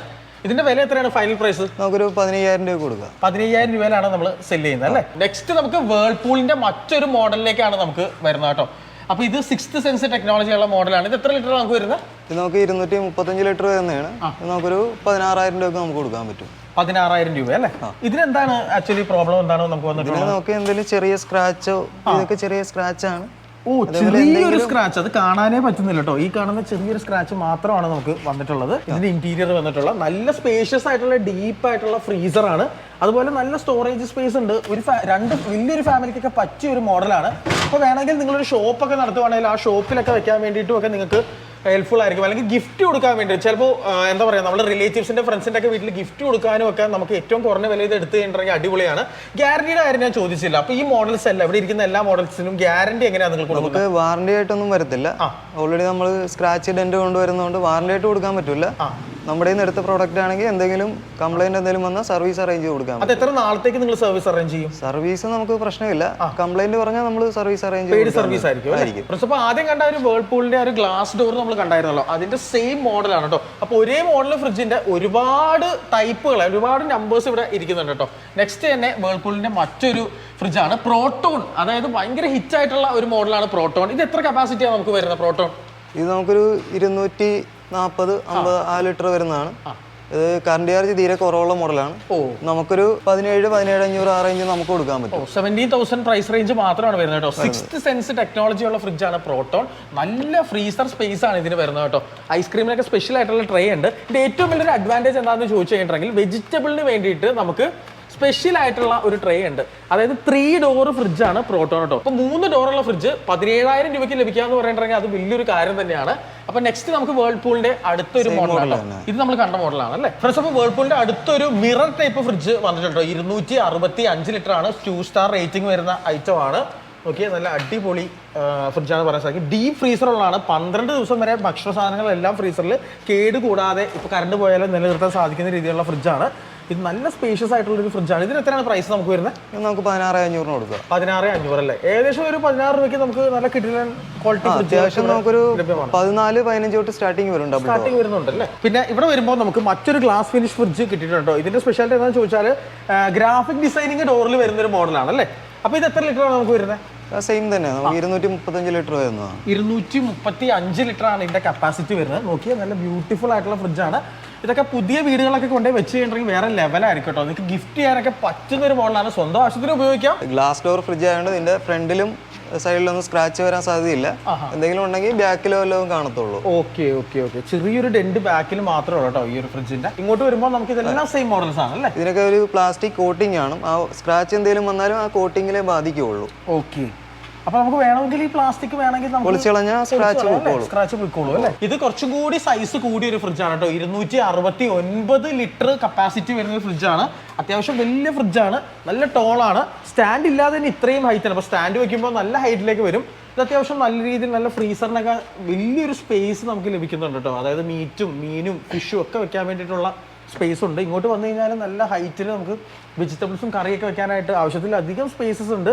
[SPEAKER 1] ഇതിന്റെ വില എത്രയാണ് ഫൈനൽ പ്രൈസ്
[SPEAKER 2] നമുക്കൊരു പതിനയ്യായിരം രൂപ കൊടുക്കാം.
[SPEAKER 1] പതിനയ്യായിരം രൂപയിലാണ് നമ്മൾ സെൽ ചെയ്യുന്നത് അല്ലേ? നെക്സ്റ്റ് നമുക്ക് വേൾപൂളിന്റെ മറ്റൊരു മോഡലിലേക്കാണ് നമുക്ക് വരുന്നത് കേട്ടോ. അപ്പൊ ഇത് സിക്സ്ത് സെൻസ് ടെക്നോളജി ഉള്ള മോഡലാണ് ഇത് എത്ര ലിറ്റർ നമുക്ക് വരുന്നത്?
[SPEAKER 2] ഇത് നമുക്ക് ഇരുന്നൂറ്റി മുപ്പത്തഞ്ച് ലിറ്റർ വരുന്നതാണ് നമുക്കൊരു പതിനാറായിരം രൂപയ്ക്ക് നമുക്ക് കൊടുക്കാൻ പറ്റും.
[SPEAKER 1] പതിനാറായിരം രൂപ അല്ലേ? ഇതിനെന്താണ് ആക്ച്വലി പ്രോബ്ലം എന്താണോ നമുക്ക് വന്നിട്ടുള്ളത്?
[SPEAKER 2] നമുക്ക് എന്തെങ്കിലും ചെറിയ സ്ക്രാച്ചോ ഇതൊക്കെ ചെറിയ സ്ക്രാച്ച് ആണ്.
[SPEAKER 1] ഓ ചെറിയൊരു സ്ക്രാച്ച് അത് കാണാനേ പറ്റുന്നില്ല കേട്ടോ. ഈ കാണുന്ന ചെറിയൊരു സ്ക്രാച്ച് മാത്രമാണ് നമുക്ക് വന്നിട്ടുള്ളത്. ഇതിന്റെ ഇന്റീരിയർ വന്നിട്ടുള്ള. നല്ല സ്പേഷ്യസ് ആയിട്ടുള്ള ഡീപ്പ് ആയിട്ടുള്ള ഫ്രീസർ ആണ്. അതുപോലെ നല്ല സ്റ്റോറേജ് സ്പേസ് ഉണ്ട്. ഒരു രണ്ട് വലിയൊരു ഫാമിലിക്കൊക്കെ പറ്റിയ ഒരു മോഡലാണ് അപ്പോൾ വേണമെങ്കിൽ നിങ്ങളൊരു ഷോപ്പൊക്കെ നടത്തുവാണെങ്കിൽ ആ ഷോപ്പിലൊക്കെ വെക്കാൻ വേണ്ടിയിട്ടും ഒക്കെ നിങ്ങൾക്ക് ഹെൽപ്ഫുൾ ആയിരിക്കും. അല്ലെങ്കിൽ ഗിഫ്റ്റ് കൊടുക്കാൻ വേണ്ടി. ചിലപ്പോൾ എന്താ പറയുക നമ്മുടെ റിലേറ്റീവ്സിന്റെ ഫ്രണ്ട്സിന്റെ ഒക്കെ വീട്ടിൽ ഗിഫ്റ്റ് കൊടുക്കാനും ഒക്കെ നമുക്ക് ഏറ്റവും കുറഞ്ഞ വില ഇത് എടുത്ത് കഴിഞ്ഞിട്ടുണ്ടെങ്കിൽ അടിപൊളിയാണ്. ഗ്യാരണ്ടിയുടെ കാര്യം ഞാൻ ചോദിച്ചില്ല. അപ്പോൾ ഈ മോഡൽസ് അല്ല ഇവിടെ ഇരിക്കുന്ന എല്ലാ മോഡൽസിനും ഗ്യാരണ്ടി എങ്ങനെയാണ് നിങ്ങൾ കൊടുക്കുക
[SPEAKER 2] നമുക്ക് വാറണ്ടി ആയിട്ടൊന്നും വരത്തില്ല. ഓൾറെഡി നമ്മൾ സ്ക്രാച്ച് ഡെന്റ് കൊണ്ടുവരുന്നതുകൊണ്ട് വാറണ്ടി ആയിട്ട് കൊടുക്കാൻ പറ്റില്ല. നമ്മുടെ നിന്ന് എടുത്ത പ്രോഡക്റ്റ് ആണെങ്കിൽ എന്തെങ്കിലും കംപ്ലൈന്റ് എന്തെങ്കിലും വന്നാൽ സർവീസ് അറേഞ്ച് ചെയ്ത് കൊടുക്കാം
[SPEAKER 1] അത് എത്ര നാളത്തേക്ക് നിങ്ങൾ സർവീസ് അറേഞ്ച് ചെയ്യും?
[SPEAKER 2] സർവീസ് നമുക്ക് പ്രശ്നമില്ല. കംപ്ലൈന്റ് പറഞ്ഞാൽ നമ്മൾ സർവീസ് അറേഞ്ച്
[SPEAKER 1] പെയ്ഡ് സർവീസ് ആയിരിക്കും? പ്രിൻസിപ്പൽ ആദ്യം കണ്ട ഒരു വേൾപൂളിന്റെ ഒരു ഗ്ലാസ് ഡോർ നമ്മൾ കണ്ടായിരുന്നല്ലോ. അതിന്റെ സെയിം മോഡലാണ് കേട്ടോ അപ്പൊ ഒരേ മോഡൽ ഫ്രിഡ്ജിന്റെ ഒരുപാട് ടൈപ്പുകൾ ഒരുപാട് നമ്പേഴ്സ് ഇവിടെ ഇരിക്കുന്നുണ്ട് കേട്ടോ നെക്സ്റ്റ് തന്നെ വേൾപൂളിന്റെ മറ്റൊരു ഫ്രിഡ്ജാണ് പ്രോട്ടോൺ അതായത് ഭയങ്കര ഹിറ്റ് ആയിട്ടുള്ള ഒരു മോഡലാണ് പ്രോട്ടോൺ ഇത് എത്ര കപ്പാസിറ്റിയാണ് നമുക്ക് വരുന്നത് പ്രോട്ടോൺ
[SPEAKER 2] ഇത് നമുക്കൊരു ഇരുന്നൂറ്റി നാൽപ്പത് അമ്പത് ആ ലിറ്റർ വരുന്നതാണ്. ഇത് കറണ്ട് ചാർജ് തീരെ കുറവുള്ള മോഡലാണ്
[SPEAKER 1] ഓ.
[SPEAKER 2] നമുക്കൊരു പതിനേഴ് പതിനേഴ് അഞ്ഞൂറ് ആ റേഞ്ച് നമുക്ക് കൊടുക്കാൻ പറ്റും.
[SPEAKER 1] സെവന്റീൻ തൗസൻഡ് പ്രൈസ് റേഞ്ച് മാത്രമാണ് വരുന്നത് കേട്ടോ. സിക്സ്ത് സെൻസ് ടെക്നോളജി ഉള്ള ഫ്രിഡ്ജ് ആണ് പ്രോട്ടോൺ നല്ല ഫ്രീസർ സ്പേസ് ആണ് ഇതിന് വരുന്നത് കേട്ടോ. ഐസ്ക്രീമിനൊക്കെ സ്പെഷ്യൽ ആയിട്ടുള്ള ട്രേ ഉണ്ട്. ഇതിന്റെ ഏറ്റവും വലിയൊരു അഡ്വാന്റേജ് എന്താണെന്ന് ചോദിച്ചു കഴിഞ്ഞിട്ടുണ്ടെങ്കിൽ വെജിറ്റബിളിന് വേണ്ടിയിട്ട് നമുക്ക് സ്പെഷ്യൽ ആയിട്ടുള്ള ഒരു ട്രേ ഉണ്ട്. അതായത് ത്രീ ഡോർ ഫ്രിഡ്ജാണ് പ്രോട്ടോൺ കേട്ടോ അപ്പോൾ മൂന്ന് ഡോറുള്ള ഫ്രിഡ്ജ് പതിനേഴായിരം രൂപയ്ക്ക് ലഭിക്കുക എന്ന് പറഞ്ഞിട്ടുണ്ടെങ്കിൽ അത് വലിയൊരു കാര്യം തന്നെയാണ്. അപ്പോൾ നെക്സ്റ്റ് നമുക്ക് വേൾപൂളിന്റെ അടുത്തൊരു മോഡലാണ് ഇത് നമ്മൾ കണ്ട മോഡലാണ് അല്ലേ? ഫ്രണ്ട്സ് അപ്പോൾ വേൾപൂളിന്റെ അടുത്തൊരു മിറർ ടൈപ്പ് ഫ്രിഡ്ജ് വന്നിട്ടുണ്ടോ? ഇരുന്നൂറ്റി അറുപത്തി അഞ്ച് ലിറ്റർ ആണ്. ടു സ്റ്റാർ റേറ്റിംഗ് വരുന്ന ഐറ്റം ആണ്. ഓക്കെ നല്ല അടിപൊളി ഫ്രിഡ്ജാണ് പറയാൻ സാധിക്കും ഡീപ് ഫ്രീസറുള്ളതാണ് പന്ത്രണ്ട് ദിവസം വരെ ഭക്ഷണ സാധനങ്ങളെല്ലാം ഫ്രീസറിൽ കേട് കൂടാതെ ഇപ്പോൾ കറണ്ട് പോയാലും നിലനിർത്താൻ സാധിക്കുന്ന രീതിയിലുള്ള ഫ്രിഡ്ജാണ് ഇത് നല്ല സ്പേഷ്യസ് ആയിട്ടുള്ള ഒരു ഫ്രിഡ്ജാണ് ഇതിന് എത്രയാണ് പ്രൈസ് നമുക്ക് വരുന്നത്?
[SPEAKER 2] നമുക്ക് പതിനാറ് അഞ്ഞൂറിന് കൊടുക്കാം.
[SPEAKER 1] പതിനാറ് അഞ്ഞൂറ് അല്ലേ? ഏകദേശം ഒരു പതിനാറ് രൂപയ്ക്ക് നമുക്ക് നല്ല കിട്ടില്ല ക്വാളിറ്റി
[SPEAKER 2] അത്യാവശ്യം നമുക്കൊരു പതിനാല് പതിനഞ്ച് തൊട്ട് സ്റ്റാർട്ടിങ് വരുന്നുണ്ട്
[SPEAKER 1] സ്റ്റാർട്ടിങ് വരുന്നുണ്ട് അല്ലേ പിന്നെ ഇവിടെ വരുമ്പോൾ നമുക്ക് മറ്റൊരു ഗ്ലാസ് ഫിനിഷ് ഫ്രിഡ്ജ് കിട്ടിയിട്ടുണ്ടോ? ഇതിന്റെ സ്പെഷ്യാലിറ്റി എന്താണെന്ന് ചോദിച്ചാൽ ഗ്രാഫിക് ഡിസൈനിങ് ഡോറിൽ വരുന്ന ഒരു മോഡലാണ് അല്ലേ? അപ്പോൾ ഇത് എത്ര ലിറ്റർ ആണ് നമുക്ക് വരുന്നത്?
[SPEAKER 2] സെയിം തന്നെ. നമുക്ക് ഇരുന്നൂറ്റി മുപ്പത്തഞ്ച് ലിറ്റർ വരുന്നതാണ്.
[SPEAKER 1] ഇരുന്നൂറ്റി മുപ്പത്തി അഞ്ച് ലിറ്റർ ആണ് ഇതിന്റെ കപ്പാസിറ്റി വരുന്നത്. നോക്കിയാൽ നല്ല ബ്യൂട്ടിഫുൾ ആയിട്ടുള്ള ഫ്രിഡ്ജാണ് ഇതൊക്കെ പുതിയ വീടുകളൊക്കെ കൊണ്ടേ വെച്ച് കഴിഞ്ഞിട്ടുണ്ടെങ്കിൽ വേറെ ലെവലായിരിക്കും കേട്ടോ നിങ്ങൾക്ക് ഗിഫ്റ്റ് ചെയ്യാനൊക്കെ പറ്റുന്ന ഒരു മോഡലാണ് സ്വന്തം ആവശ്യത്തിന് ഉപയോഗിക്കാം.
[SPEAKER 2] ഗ്ലാസ് ഡോർ ഫ്രിഡ്ജ് ആയതുകൊണ്ട് ഇതിന്റെ ഫ്രണ്ടിലും സൈഡിലൊന്നും സ്ക്രാച്ച് വരാൻ സാധ്യതയില്ല. എന്തെങ്കിലും ഉണ്ടെങ്കിൽ ബാക്കിലോ വല്ലതും കാണത്തുള്ളൂ.
[SPEAKER 1] ഓക്കെ ഓക്കെ ഓക്കെ ചെറിയൊരു ഡെന്റ് ബാക്കിൽ മാത്രമേ ഉള്ളൂ കേട്ടോ ഈ ഒരു ഫ്രിഡ്ജിന്റെ ഇങ്ങോട്ട് വരുമ്പോൾ നമുക്ക് ഇതെല്ലാം സെയിം മോഡൽസ് ആണ് അല്ലേ?
[SPEAKER 2] ഇതിനൊക്കെ ഒരു പ്ലാസ്റ്റിക് കോട്ടിംഗ് ആണ്. ആ സ്ക്രാച്ച് എന്തെങ്കിലും വന്നാലും ആ കോട്ടിങ്ങിലെ ബാധിക്കുകയുള്ളൂ
[SPEAKER 1] ഓക്കെ അപ്പൊ നമുക്ക് വേണമെങ്കിൽ ഈ പ്ലാസ്റ്റിക് വേണമെങ്കിൽ നമുക്ക്
[SPEAKER 2] സ്ക്രാച്ച് പൊയ്ക്കോളൂ
[SPEAKER 1] അല്ലേ? ഇത് കുറച്ചും കൂടി സൈസ് കൂടിയ ഒരു ഫ്രിഡ്ജാണ് കേട്ടോ. ഇരുന്നൂറ്റി അറുപത്തി ഒൻപത് ലിറ്റർ കപ്പാസിറ്റി വരുന്ന ഒരു ഫ്രിഡ്ജാണ് അത്യാവശ്യം വലിയ ഫ്രിഡ്ജാണ് നല്ല ടോളാണ് സ്റ്റാൻഡ് ഇല്ലാതെ തന്നെ ഇത്രയും ഹൈറ്റ് അപ്പൊ അപ്പോൾ സ്റ്റാൻഡ് വെക്കുമ്പോൾ നല്ല ഹൈറ്റിലേക്ക് വരും. ഇത് അത്യാവശ്യം നല്ല രീതിയിൽ നല്ല ഫ്രീസറിനൊക്കെ വലിയൊരു സ്പേസ് നമുക്ക് ലഭിക്കുന്നുണ്ട് കേട്ടോ. അതായത് മീറ്റും മീനും ഫിഷും ഒക്കെ വെക്കാൻ വേണ്ടിയിട്ടുള്ള സ്പേസ് ഉണ്ട്. ഇങ്ങോട്ട് വന്നു കഴിഞ്ഞാൽ നല്ല ഹൈറ്റിൽ നമുക്ക് വെജിറ്റബിൾസും കറിയൊക്കെ വെക്കാനായിട്ട് ആവശ്യത്തിലധികം സ്പേസസ് ഉണ്ട്.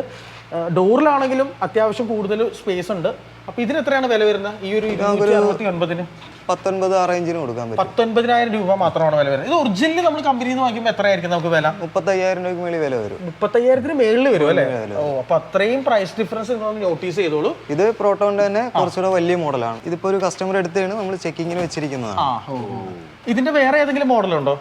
[SPEAKER 1] ഡോറിലാണെങ്കിലും അത്യാവശ്യം കൂടുതൽ സ്പേസ് ഉണ്ട്. അപ്പൊ ഇതിന് എത്രയാണ് വില വരുന്നത്? ഈ ഒരു ഇരുന്നൂറ്റി അറുപത്തി ഒൻപതിന്
[SPEAKER 2] പത്തൊൻപത് ആ റേഞ്ചിന് കൊടുക്കാൻ പറ്റും.
[SPEAKER 1] പത്തൊൻപതിനായിരം രൂപ മാത്രമാണ് വില വരുന്നത്. ഇത് ഒറിജിനലി നമ്മൾ കമ്പനിയിൽ നിന്ന് വാങ്ങിക്കുമ്പോൾ എത്രയായിരിക്കും നമുക്ക് വില?
[SPEAKER 2] മുപ്പത്തയ്യായിരം രൂപയ്ക്ക് മേളിൽ വില വരും.
[SPEAKER 1] മുപ്പത്തയ്യായിരത്തിന് മേളിൽ വരും അല്ലേ? ഓ അപ്പൊ അത്രയും പ്രൈസ് ഡിഫറൻസ് നോട്ടീസ് ചെയ്തോളൂ.
[SPEAKER 2] ഇത് പ്രോട്ടോണിന്റെ തന്നെ കുറച്ചുകൂടെ വലിയ മോഡലാണ് ഇതിപ്പോ ഒരു കസ്റ്റമർ എടുത്താണ് നമ്മൾ ചെക്കിങ്ങിന് വെച്ചിരിക്കുന്നതാണ്.
[SPEAKER 1] ഇതിന്റെ വേറെ ഏതെങ്കിലും മോഡലുണ്ടോ